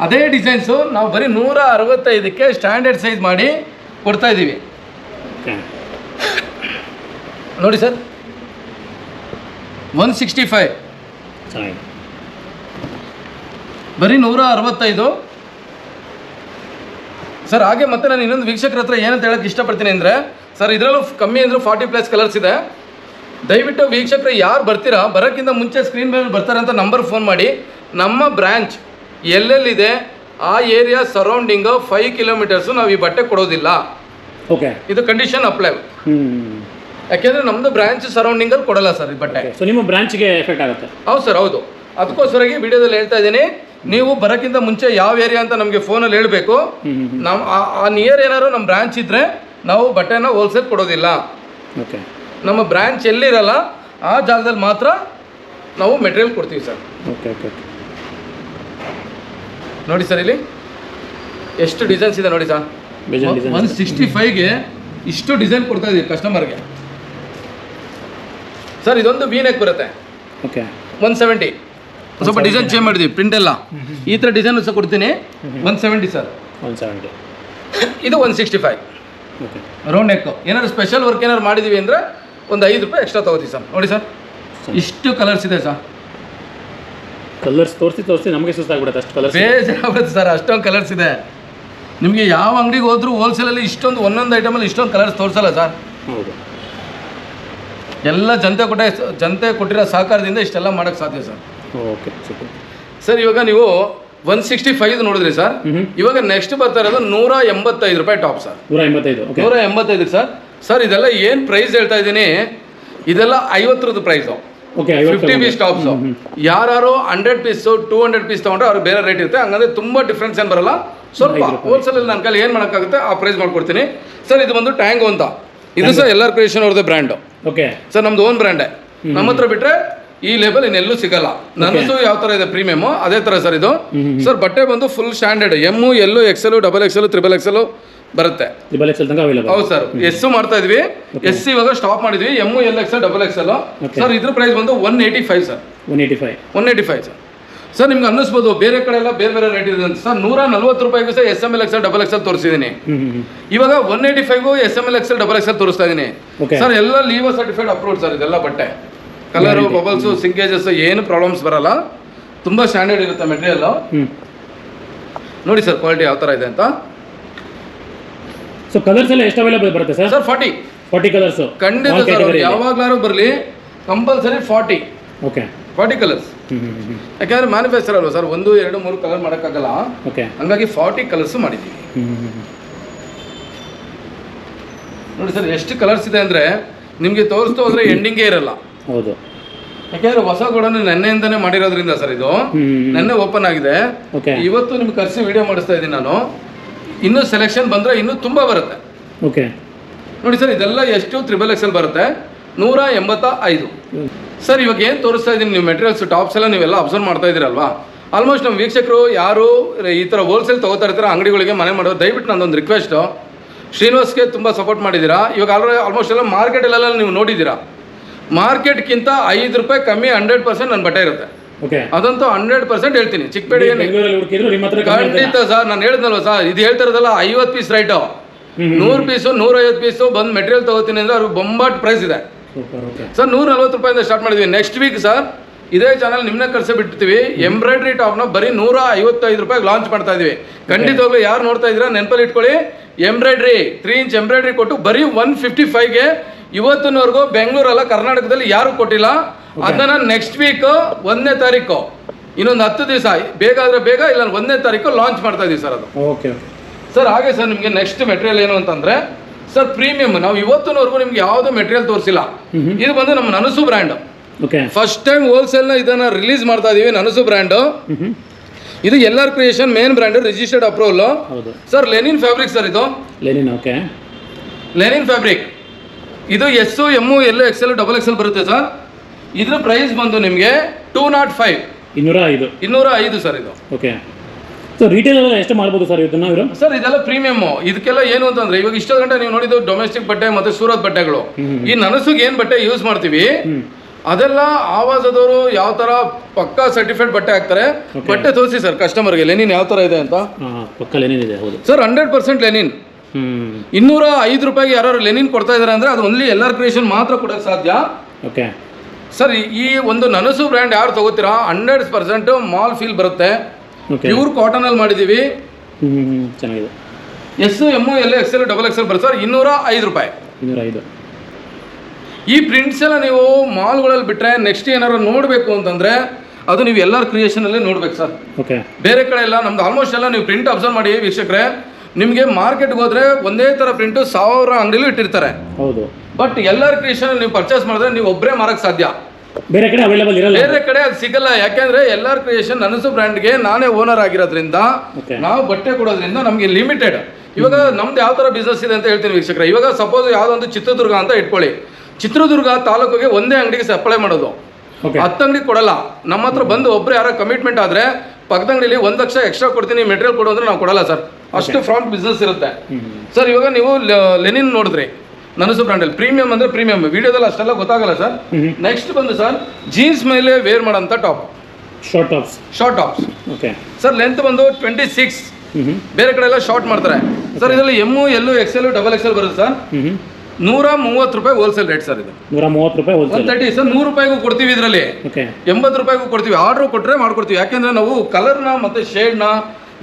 ಅದೇ ಡಿಸೈನ್ಸು ನಾವು ಬರೀ ನೂರ ಅರವತ್ತೈದಕ್ಕೆ ಸ್ಟ್ಯಾಂಡರ್ಡ್ ಸೈಜ್ ಮಾಡಿ ಕೊಡ್ತಾ ಇದ್ದೀವಿ. ನೋಡಿ ಸರ್. ಒನ್ ಸಿಕ್ಸ್ಟಿ ಫೈವ್ ಬರೀ ನೂರ ಅರವತ್ತೈದು. ಸರ್ ಹಾಗೆ ಮತ್ತೆ ನಾನು ಇನ್ನೊಂದು ವೀಕ್ಷಕರ ಹತ್ರ ಏನಂತ ಹೇಳಕ್ಕೆ ಇಷ್ಟಪಡ್ತೀನಿ ಅಂದರೆ ಸರ್ ಇದರಲ್ಲೂ ಕಮ್ಮಿ ಅಂದರೆ ಫಾರ್ಟಿ ಪ್ಲಸ್ ಕಲರ್ಸ್ ಇದೆ. ದಯವಿಟ್ಟು ವೀಕ್ಷಕರು ಯಾರು ಬರ್ತೀರಾ ಬರೋಕ್ಕಿಂತ ಮುಂಚೆ ಸ್ಕ್ರೀನ್ ಮೇಲೆ ಬರ್ತಾರೆ ಅಂತ ನಂಬರ್ ಫೋನ್ ಮಾಡಿ. ನಮ್ಮ ಬ್ರ್ಯಾಂಚ್ ಎಲ್ಲೆಲ್ಲಿದೆ? ಆ ಏರಿಯಾ ಸರೌಂಡಿಂಗು ಫೈವ್ ಕಿಲೋಮೀಟರ್ಸು ನಾವು ಈ ಬಟ್ಟೆ ಕೊಡೋದಿಲ್ಲ. ಓಕೆ ಇದು ಕಂಡೀಷನ್ ಅಪ್ಲೈ ಯಾಕೆಂದ್ರೆ ಯಾಕೆಂದರೆ ನಮ್ಮದು ಸರೌಂಡಿಂಗ್ ಸರೌಂಡಿಂಗಲ್ಲಿ ಕೊಡಲ್ಲ ಸರ್ ಈ ಬಟ್ಟೆ. ಸೊ ನಿಮ್ಮ ಬ್ರಾಂಚ್ಗೆ ಎಫೆಕ್ಟ್ ಆಗುತ್ತೆ. ಹೌದು ಸರ್ ಹೌದು. ಅದಕ್ಕೋಸ್ಕರವಾಗಿ ವಿಡಿಯೋದಲ್ಲಿ ಹೇಳ್ತಾ ಇದ್ದೀನಿ ನೀವು ಬರೋಕ್ಕಿಂತ ಮುಂಚೆ ಯಾವ ಏರಿಯಾ ಅಂತ ನಮಗೆ ಫೋನಲ್ಲಿ ಹೇಳಬೇಕು. ನಾವು ಆ- ನಿಯರ್ ಏನಾದ್ರು ನಮ್ಮ ಬ್ರ್ಯಾಂಚ್ ಇದ್ದರೆ ನಾವು ಬಟ್ಟೆನ ಹೋಲ್ಸೇಲ್ ಕೊಡೋದಿಲ್ಲ. ಓಕೆ ನಮ್ಮ ಬ್ರ್ಯಾಂಚ್ ಎಲ್ಲಿರಲ್ಲ ಆ ಜಾಗದಲ್ಲಿ ಮಾತ್ರ ನಾವು ಮೆಟೀರಿಯಲ್ ಕೊಡ್ತೀವಿ ಸರ್. ಓಕೆ ಓಕೆ ನೋಡಿ ಸರ್ ಇಲ್ಲಿ. ಎಷ್ಟು ಡಿಸೈನ್ಸ್ ಇದೆ ನೋಡಿ ಸರ್. ಒನ್ ಸಿಕ್ಸ್ಟಿ ಫೈವ್ಗೆ ಇಷ್ಟು ಡಿಸೈನ್ ಕೊಡ್ತಾ ಇದ್ದೀವಿ ಕಸ್ಟಮರ್ಗೆ ಸರ್ ಇದೊಂದು ವಿ ಬರುತ್ತೆ. ಓಕೆ ಒನ್ ಸೆವೆಂಟಿ ಸ್ವಲ್ಪ ಡಿಸೈನ್ ಚೇಂಜ್ ಮಾಡಿದ್ವಿ ಪ್ರಿಂಟ್ ಎಲ್ಲ. ಈ ಥರ ಡಿಸೈನ್ ಸಹ ಕೊಡ್ತೀನಿ. One seventy sir. One seventy ಇದು one sixty five okay. Round neck ಏನಾದ್ರು ಸ್ಪೆಷಲ್ ವರ್ಕ್ ಏನಾದ್ರು ಮಾಡಿದ್ದೀವಿ ಅಂದರೆ ಒಂದು ಐದು ರೂಪಾಯಿ ಎಕ್ಸ್ಟ್ರಾ ತೊಗೋತೀವಿ ಸರ್. ನೋಡಿ ಸರ್. ಇಷ್ಟು ಕಲರ್ಸ್ ಇದೆ ಸರ್. ಕಲರ್ಸ್ ತೋರಿಸಿ ತೋರಿಸಿ ನಮಗೆ ಸುಸ್ತಾಗ್ಬಿಡುತ್ತೆ ಅಷ್ಟು ಕಲರ್ಸ್ ಬೇಜಾರಾಗುತ್ತೆ ಸರ್ ಅಷ್ಟೊಂದು ಕಲರ್ಸ್ ಇದೆ. ನಿಮಗೆ ಯಾವ ಅಂಗಡಿಗೆ ಹೋದರೂ ಹೋಲ್ಸೇಲಲ್ಲಿ ಇಷ್ಟೊಂದು ಒಂದೊಂದು ಐಟಮಲ್ಲಿ ಇಷ್ಟೊಂದು ಕಲರ್ಸ್ ತೋರಿಸಲ್ಲ ಸರ್. ಹೌದು. ಎಲ್ಲ ಜನತೆ ಕೊಟ್ಟ ಜನತೆ ಕೊಟ್ಟಿರೋ ಸಹಕಾರದಿಂದ ಇಷ್ಟೆಲ್ಲ ಮಾಡೋಕ್ಕೆ ಸಾಧ್ಯ ಸರ್. ಓಕೆ ಸರ್ ಇವಾಗ ನೀವು ಒನ್ ಸಿಕ್ಸ್ಟಿ ಫೈವ್ ನೋಡಿದ್ರಿ ಸರ್ ಇವಾಗ ನೆಕ್ಸ್ಟ್ ಬರ್ತಾ ಇರೋದು ನೂರ ಎಂಬತ್ತೈದು ರೂಪಾಯಿ ಟಾಪ್ ಸರ್ ನೂರ ಎಂಬತ್ತೈದು ನೂರ ಎಂಬತ್ತೈದು ಸರ್ ಸರ್ ಇದೆಲ್ಲ ಏನು ಪ್ರೈಸ್ ಹೇಳ್ತಾ ಇದ್ದೀನಿ? ಇದೆಲ್ಲ ಐವತ್ತರದ್ದು price okay fifty piece tops ಯಾರು hundred piece two hundred piece ತಗೊಂಡ್ರೆ ಅವ್ರು ಬೇರೆ ರೇಟ್ ಇರುತ್ತೆ. ಹಂಗಂದ್ರೆ ತುಂಬಾ ಡಿಫ್ರೆನ್ಸ್ ಏನು ಬರಲ್ಲ. ಸ್ವಲ್ಪ ಹೋಲ್ಸೇಲ್ ನನ್ನ ಕೈಲಿ ಏನು ಮಾಡೋಕ್ಕಾಗುತ್ತೆ ಆ ಪ್ರೈಸ್ ಮಾಡ್ಕೊಡ್ತೀನಿ. ಸರ್ ಇದು ಬಂದು ಟ್ಯಾಂಗೋ ಅಂತ. ಇದು ಸರ್ ಎಲ್ಲರ್ ಕ್ರಿಯೇಷನ್ ಅವ್ರದ್ದು ಬ್ರ್ಯಾಂಡು ಓಕೆ ಸರ್ ನಮ್ದು ಓನ್ ಬ್ರ್ಯಾಂಡೇ ನಮ್ಮ ಹತ್ರ ಬಿಟ್ರೆ ಈ ಲೇಬಲ್ ಇನ್ನೆಲ್ಲೂ ಸಿಗಲ್ಲ. ನನ್ನದು ಯಾವ ತರ ಇದೆ ಪ್ರೀಮಿಯಮ್ ಅದೇ ತರ ಸರ್ ಇದು. ಸರ್ ಬಟ್ಟೆ ಬಂದು full standard M L XL double XL triple XL ಬರುತ್ತೆ. ತ್ರಿಬಲ್ ಎಕ್ಸ್ ತನಕ ಬರುತ್ತೆ ಹೌದು ಸರ್ ಎಸ್ ಮಾಡ್ತಾ ಇದ್ವಿ. ಎಸ್ ಇವಾಗ ಸ್ಟಾಪ್ ಮಾಡಿದ್ವಿ. M L X double XL sir ಇದ್ರ ಪ್ರೈಸ್ ಬಂದು one eighty five sir one eighty five one eighty five sir sir ನಿಮ್ಗೆ ಅನ್ನಿಸ್ಬೋದು ಬೇರೆ ಕಡೆ ಎಲ್ಲ ಬೇರೆ ಬೇರೆ ರೇಟ್ ಇದೆ ಸರ್ ನೂರ ನಲ್ವತ್ತು ರೂಪಾಯಿಗೂ ಸಹ S M L XL double X ತೋರಿಸಿದ್ದೀನಿ. ಇವಾಗ one eighty five S M L XL double XL ತೋರಿಸ್ತಾ ಇದ್ದೀನಿ. Okay. ಸರ್ ಎಲ್ಲ ಲೀವರ್ ಸರ್ಟಿಫೈಡ್ ಅಪ್ರೂವ್ಡ್ ಸರ್ ಇದೆಲ್ಲ ಬಟ್ಟೆ. ಕಲರು ಬಬಲ್ಸು ಸಿಂಕೇಜಸ್ ಏನು ಪ್ರಾಬ್ಲಮ್ಸ್ ಬರಲ್ಲ. ತುಂಬ ಸ್ಟ್ಯಾಂಡರ್ಡ್ ಇರುತ್ತೆ ಮೆಟೀರಿಯಲ್. ಹ್ಞೂ ನೋಡಿ ಸರ್ ಕ್ವಾಲಿಟಿ ಯಾವ ಥರ ಇದೆ ಅಂತ. ಸೊ ಕಲರ್ಸ್ ಎಲ್ಲ ಎಷ್ಟು ಅವೈಲೇಬಲ್ ಬರುತ್ತೆ sir? Sir forty forty colours ಖಂಡಿತ ಸರ್ ಅವ್ರು ಯಾವಾಗ್ಲಾರು ಬರಲಿ compulsory forty okay forty colours ಯಾಕೆಂದ್ರೆ ಮ್ಯಾನುಫ್ಯಾಕ್ಚರ್ ಅಲ್ವಾ ಸರ್ ಒಂದು ಎರಡು ಮೂರು ಕಲರ್ ಮಾಡೋಕ್ಕಾಗಲ್ಲ. ಓಕೆ ಹಂಗಾಗಿ ಫಾರ್ಟಿ ಕಲರ್ಸ್ ಮಾಡಿದ್ದೀವಿ. ನೋಡಿ ಸರ್ ಎಷ್ಟು ಕಲರ್ಸ್ ಇದೆ ಅಂದರೆ ನಿಮಗೆ ತೋರಿಸ್ತು ಹೋದ್ರೆ ಎಂಡಿಂಗೇ ಇರಲ್ಲ. ಹೌದು. ಯಾಕೆಂದ್ರೆ ಹೊಸ ಗೋಡನ್ ನೆನ್ನೆಯಿಂದನೇ ಮಾಡಿರೋದ್ರಿಂದ ಸರ್ ಇದು. ನೆನ್ನೆ ಓಪನ್ ಆಗಿದೆ. ಓಕೆ ಇವತ್ತು ನಿಮ್ಗೆ ಕರೆಸಿ ವಿಡಿಯೋ ಮಾಡಿಸ್ತಾ ಇದ್ದೀನಿ ನಾನು. ಇನ್ನೂ ಸೆಲೆಕ್ಷನ್ ಬಂದರೆ ಇನ್ನೂ ತುಂಬ ಬರುತ್ತೆ. ಓಕೆ ನೋಡಿ ಸರ್ ಇದೆಲ್ಲ ಎಷ್ಟು ತ್ರಿಬಲ್ ಎಕ್ಸೆಲ್ ಬರುತ್ತೆ? ನೂರ ಎಂಬತ್ತ ಐದು ಸರ್ ಇವಾಗ ಏನು ತೋರಿಸ್ತಾ ಇದ್ದೀನಿ ನೀವು ಮೆಟೀರಿಯಲ್ಸ್ ಟಾಪ್ಸ್ ಎಲ್ಲ ನೀವೆಲ್ಲ ಅಬ್ಸರ್ವ್ ಮಾಡ್ತಾ ಇದ್ದೀರಲ್ವಾ? ಆಲ್ಮೋಸ್ಟ್ ನಮ್ಮ ವೀಕ್ಷಕರು ಯಾರು ಈ ಥರ ಹೋಲ್ಸೇಲ್ ತೊಗೋತಾ ಇರ್ತಾರೆ ಅಂಗಡಿಗಳಿಗೆ ಮನೆ ಮಾಡೋದು ದಯವಿಟ್ಟು ನಂದೊಂದು ರಿಕ್ವೆಸ್ಟು ಶ್ರೀನಿವಾಸ್ಗೆ ತುಂಬ ಸಪೋರ್ಟ್ ಮಾಡಿದ್ದೀರಾ. ಇವಾಗ ಆಲ್ರೆಡಿ ಆಲ್ಮೋಸ್ಟ್ ಎಲ್ಲ ಮಾರ್ಕೆಟಲ್ಲೆಲ್ಲ ನೀವು ನೋಡಿದ್ದೀರಾ. ಮಾರ್ಕೆಟ್ಗಿಂತ ಐದು ರೂಪಾಯಿ ಕಮ್ಮಿ ಹಂಡ್ರೆಡ್ ಪರ್ಸೆಂಟ್ ನನ್ನ ಬಟ್ಟೆ ಇರುತ್ತೆ. ಅದಂತೂ ಹಂಡ್ರೆಡ್ ಪರ್ಸೆಂಟ್ ಹೇಳ್ತೀನಿ. ಚಿಕ್ಕಪೇಟೆ. ಖಂಡಿತ ಸರ್ ನಾನು ಹೇಳಿದ್ನಲ್ವ ಸರ್ ಇದು ಹೇಳ್ತಿರೋದಲ್ಲ ಐವತ್ತು ಪೀಸ್ ರೈಟು. ನೂರು ಪೀಸು ನೂರೈವತ್ತು ಪೀಸು ಬಂದು ಮೆಟೀರಿಯಲ್ ತಗೋತೀನಿ ಅಂದರೆ ಅವ್ರಿಗೆ ಬೊಂಬಾಟ್ ಪ್ರೈಸ್ ಇದೆ. ಸರ್ ನೂರ ನಲ್ವತ್ತು ರೂಪಾಯಿಂದ ಸ್ಟಾರ್ಟ್ ಮಾಡಿದ್ವಿ. ನೆಕ್ಸ್ಟ್ ವೀಕ್ ಸರ್ ಇದೇ ಚಾನಲ್ ನಿಮ್ಮನ್ನ ಕರ್ಸಿ ಬಿಟ್ಟಿರ್ತೀವಿ. ಎಂಬ್ರಾಯ್ಡ್ರಿ ಟಾಪ್ನ ಬರೀ ನೂರ ಐವತ್ತೈದು ರೂಪಾಯಿಗೆ ಲಾಂಚ್ ಮಾಡ್ತಾ ಇದೀವಿ. ಖಂಡಿತವಾಗ್ಲೂ ಯಾರು ನೋಡ್ತಾ ಇದ್ದೀರಾ ನೆನಪಲ್ಲಿ ಇಟ್ಕೊಳ್ಳಿ. ಎಂಬ್ರಾಯ್ಡ್ರಿ ತ್ರೀ ಇಂಚ್ ಎಂಬ್ರಾಯ್ಡ್ರಿ ಕೊಟ್ಟು ಬರೀ ಒನ್ ಫಿಫ್ಟಿ ಫೈವ್ಗೆ ಇವತ್ತಿನವರೆಗೂ ಬೆಂಗಳೂರಲ್ಲ ಕರ್ನಾಟಕದಲ್ಲಿ ಯಾರು ಕೊಟ್ಟಿಲ್ಲ. ಅದನ್ನ ನೆಕ್ಸ್ಟ್ ವೀಕ್ ಒಂದನೇ ತಾರೀಕು. ಇನ್ನೊಂದು ಹತ್ತು ದಿವಸ ಬೇಗ ಆದರೆ ಬೇಗ ಇಲ್ಲ ಒಂದನೇ ತಾರೀಕು ಲಾಂಚ್ ಮಾಡ್ತಾ ಇದೀವಿ ಸರ್ ಅದು. ಓಕೆ ಸರ್ ಹಾಗೆ ಸರ್ ನಿಮಗೆ ನೆಕ್ಸ್ಟ್ ಮೆಟೀರಿಯಲ್ ಏನು ಅಂತಂದ್ರೆ ಸರ್ ಪ್ರೀಮಿಯಂ ನಾವು ಇವತ್ತಿನವರೆಗೂ ನಿಮ್ಗೆ ಯಾವ್ದು ಮೆಟೀರಿಯಲ್ ತೋರಿಸಿಲ್ಲ. ಇದು ಬಂದು ನಮ್ಮ Nanasu brand okay first time ಹೋಲ್ಸೇಲ್ನ ಇದನ್ನ ರಿಲೀಸ್ ಮಾಡ್ತಾ ಇದೀವಿ ನನಸು ಬ್ರ್ಯಾಂಡು ಇದು L R creation main brand registered approval sir linen fabric sir ಇದು. ಲೆನಿನ್ ಓಕೆ ಲೆನಿನ್ ಫ್ಯಾಬ್ರಿಕ್ ಇದು S M L XL double XL ಬರುತ್ತೆ ಸರ್. ಇದ್ರ ಪ್ರೈಸ್ ಬಂದು ನಿಮಗೆ ಟೂ ನಾಟ್ ಫೈವ್ ಇನ್ನೂರ ಐದು. ಇನ್ನೂರ ಐದು ಸರ್ ಇದು. ಓಕೆ. ಸರ್ ರಿಟೇಲ್ ಎಲ್ಲ ಎಷ್ಟು ಮಾಡ್ಬೋದು ಸರ್ ಇದನ್ನ ಇವರು? ಸರ್ ಇದೆಲ್ಲ ಪ್ರೀಮಿಯಮ್ ಇದಕ್ಕೆಲ್ಲ ಏನು ಅಂತಂದ್ರೆ ಇವಾಗ ಇಷ್ಟೋ ಗಂಟೆ ನೀವು ನೋಡಿದ್ದು ಡೊಮೆಸ್ಟಿಕ್ ಬಟ್ಟೆ ಮತ್ತೆ ಸೂರತ್ ಬಟ್ಟೆಗಳು. ಈ ನನಸುಗೆ ಏನು ಬಟ್ಟೆ ಯೂಸ್ ಮಾಡ್ತೀವಿ ಅದೆಲ್ಲ ಆವಾಜದವರು ಯಾವ ತರ ಪಕ್ಕಾ ಸರ್ಟಿಫೈಡ್ ಬಟ್ಟೆ ಹಾಕ್ತಾರೆ. ಬಟ್ಟೆ ತೋರಿಸಿ ಸರ್ ಕಸ್ಟಮರ್ಗೆ ಲೆನಿನ್ ಯಾವ ತರ ಇದೆ ಅಂತ. ಹಾಂ ಪಕ್ಕ ಲೆನಿನ್ ಇದೆ ಹೌದು. Sir hundred percent linen. ಇನ್ನೂರ ಐದು ರೂಪಾಯಿಗೆ ಯಾರು ಲೆನಿನ್ ಕೊಡ್ತಾ ಇದಾರೆ ಅಂದ್ರೆ ಅದು ಓನ್ಲಿ ಎಲ್ಲರ್ ಕ್ರಿಯೇಷನ್ ಮಾತ್ರ ಕೊಡಕ್ಕೆ ಸಾಧ್ಯ. ಓಕೆ. ಸರ್ ಈ ಒಂದು ನನಸು ಬ್ರ್ಯಾಂಡ್ ಯಾರು ತಗೋತೀರಾ? ಹಂಡ್ರೆಡ್ ಪರ್ಸೆಂಟ್ ಮಾಲ್ ಫೀಲ್ ಬರುತ್ತೆ. ಪ್ಯೂರ್ ಕಾಟನ್ ಅಲ್ಲಿ ಮಾಡಿದೀವಿ. ಹ್ಞೂ ಹ್ಞೂ ಚೆನ್ನಾಗಿದೆ S M L XL double XL ಬರುತ್ತೆ. ಸರ್ ಇನ್ನೂರ ಐದು ರೂಪಾಯಿ. ಇನ್ನೂರ ಐದು. ಈ ಪ್ರಿಂಟ್ಸ್ ಎಲ್ಲ ನೀವು ಮಾಲ್ಗಳಲ್ಲಿ ಬಿಟ್ಟರೆ ನೆಕ್ಸ್ಟ್ ಏನಾರು ನೋಡಬೇಕು ಅಂತಂದ್ರೆ ಅದು ನೀವು ಎಲ್ಲರ ಕ್ರಿಯೇಷನ್ ಅಲ್ಲೇ ನೋಡ್ಬೇಕು ಸರ್. ಓಕೆ. ಬೇರೆ ಕಡೆ ಎಲ್ಲ ನಮ್ದು ಆಲ್ಮೋಸ್ಟ್ ಎಲ್ಲ ನೀವು ಪ್ರಿಂಟ್ ಅಬ್ಸರ್ವ್ ಮಾಡಿ ವೀಕ್ಷಕರೇ. ನಿಮಗೆ ಮಾರ್ಕೆಟ್ಗೆ ಹೋದ್ರೆ ಒಂದೇ ಥರ ಪ್ರಿಂಟು ಸಾವಿರ ಅಂಗಡಿಲೂ ಇಟ್ಟಿರ್ತಾರೆ. ಹೌದು. ಬಟ್ ಎಲ್ಲಾರ್ ಕ್ರಿಯೇಷನ್ ನೀವು ಪರ್ಚೇಸ್ ಮಾಡಿದ್ರೆ ನೀವು ಒಬ್ಬರೇ ಮಾರಕ್ಕೆ ಸಾಧ್ಯ. ಬೇರೆ ಕಡೆ ಅವೈಲೇಬಲ್ ಇರಲ್ಲ. ಬೇರೆ ಕಡೆ ಅದು ಸಿಗಲ್ಲ. ಯಾಕೆಂದ್ರೆ ಎಲ್ಲಾರ್ ಕ್ರಿಯೇಷನ್ ನನಸು ಬ್ರ್ಯಾಂಡ್ಗೆ ನಾನೇ ಓನರ್ ಆಗಿರೋದ್ರಿಂದ. ನಾವು ಬಟ್ಟೆ ಕೊಡೋದ್ರಿಂದ ನಮಗೆ ಲಿಮಿಟೆಡ್ ಇವಾಗ ನಮ್ದು ಯಾವ ಥರ ಬಿಸ್ನೆಸ್ ಇದೆ ಅಂತ ಹೇಳ್ತೀನಿ ವೀಕ್ಷಕರ. ಇವಾಗ ಸಪೋಸ್ ಯಾವುದೋ ಒಂದು ಚಿತ್ರದುರ್ಗ ಅಂತ ಇಟ್ಕೊಳ್ಳಿ. ಚಿತ್ರದುರ್ಗ ತಾಲೂಕಿಗೆ ಒಂದೇ ಅಂಗಡಿಗೆ ಸಪ್ಲೈ ಮಾಡೋದು. ಹತ್ತು ಅಂಗಡಿ ಕೊಡಲ್ಲ. ನಮ್ಮ ಹತ್ರ ಬಂದು ಒಬ್ರು ಯಾರೋ ಕಮಿಟ್ಮೆಂಟ್ ಆದ್ರೆ ಪಕ್ಕದ ಅಂಗಡಿಲಿ ಒಂದು ಲಕ್ಷ ಎಕ್ಸ್ಟ್ರಾ ಕೊಡ್ತೀನಿ ಮೆಟೀರಿಯಲ್ ಕೊಡು ಅಂದ್ರೆ ನಾವು ಕೊಡಲ್ಲ ಸರ್. ಅಷ್ಟು ಫ್ರಾಂಟ್ ಬಿಸ್ನೆಸ್ ಇರುತ್ತೆ. ಸರ್ ಇವಾಗ ನೀವು ಲೆನಿನ್ ನೋಡಿದ್ರಿ. ನನಸು ಬ್ರ್ಯಾಂಡಲ್ಲಿ ಪ್ರೀಮಿಯಂ ಅಂದ್ರೆ ಪ್ರೀಮಿಯಂ ವಿಡಿಯೋದಲ್ಲಿ ಅಷ್ಟೆಲ್ಲ ಗೊತ್ತಾಗಲ್ಲ ಸರ್ ನೆಕ್ಸ್ಟ್ ಬಂದು ಸರ್ ಜೀನ್ಸ್ ಮೇಲೆ ವೇರ್ ಮಾಡೋಂಥ top short tops short tops okay sir length ಬಂದು ಟ್ವೆಂಟಿ ಸಿಕ್ಸ್ ಬೇರೆ ಕಡೆ ಎಲ್ಲ ಶಾರ್ಟ್ ಮಾಡ್ತಾರೆ. ಸರ್ ಇದರಲ್ಲಿ M L XL double XL ಬರುತ್ತೆ ಸರ್ ನೂರ ಮೂವತ್ತು ರೂಪಾಯಿ ಹೋಲ್ಸೇಲ್ ರೇಟ್ ಸರ್ ಇದು. ನೂರ ಮೂವತ್ತು ರೂಪಾಯಿ ಒನ್ ತರ್ಟಿ ಸರ್ ನೂರು ರೂಪಾಯಿಗೂ ಕೊಡ್ತೀವಿ ಇದರಲ್ಲಿ. ಓಕೆ ಎಂಬತ್ತು ರೂಪಾಯಿಗೂ ಕೊಡ್ತೀವಿ. ಆರ್ಡ್ರ್ ಕೊಟ್ಟರೆ ಮಾಡ್ಕೊಡ್ತೀವಿ. ಯಾಕೆಂದರೆ ನಾವು ಕಲರ್ನ ಮತ್ತು ಶೇಡ್ನ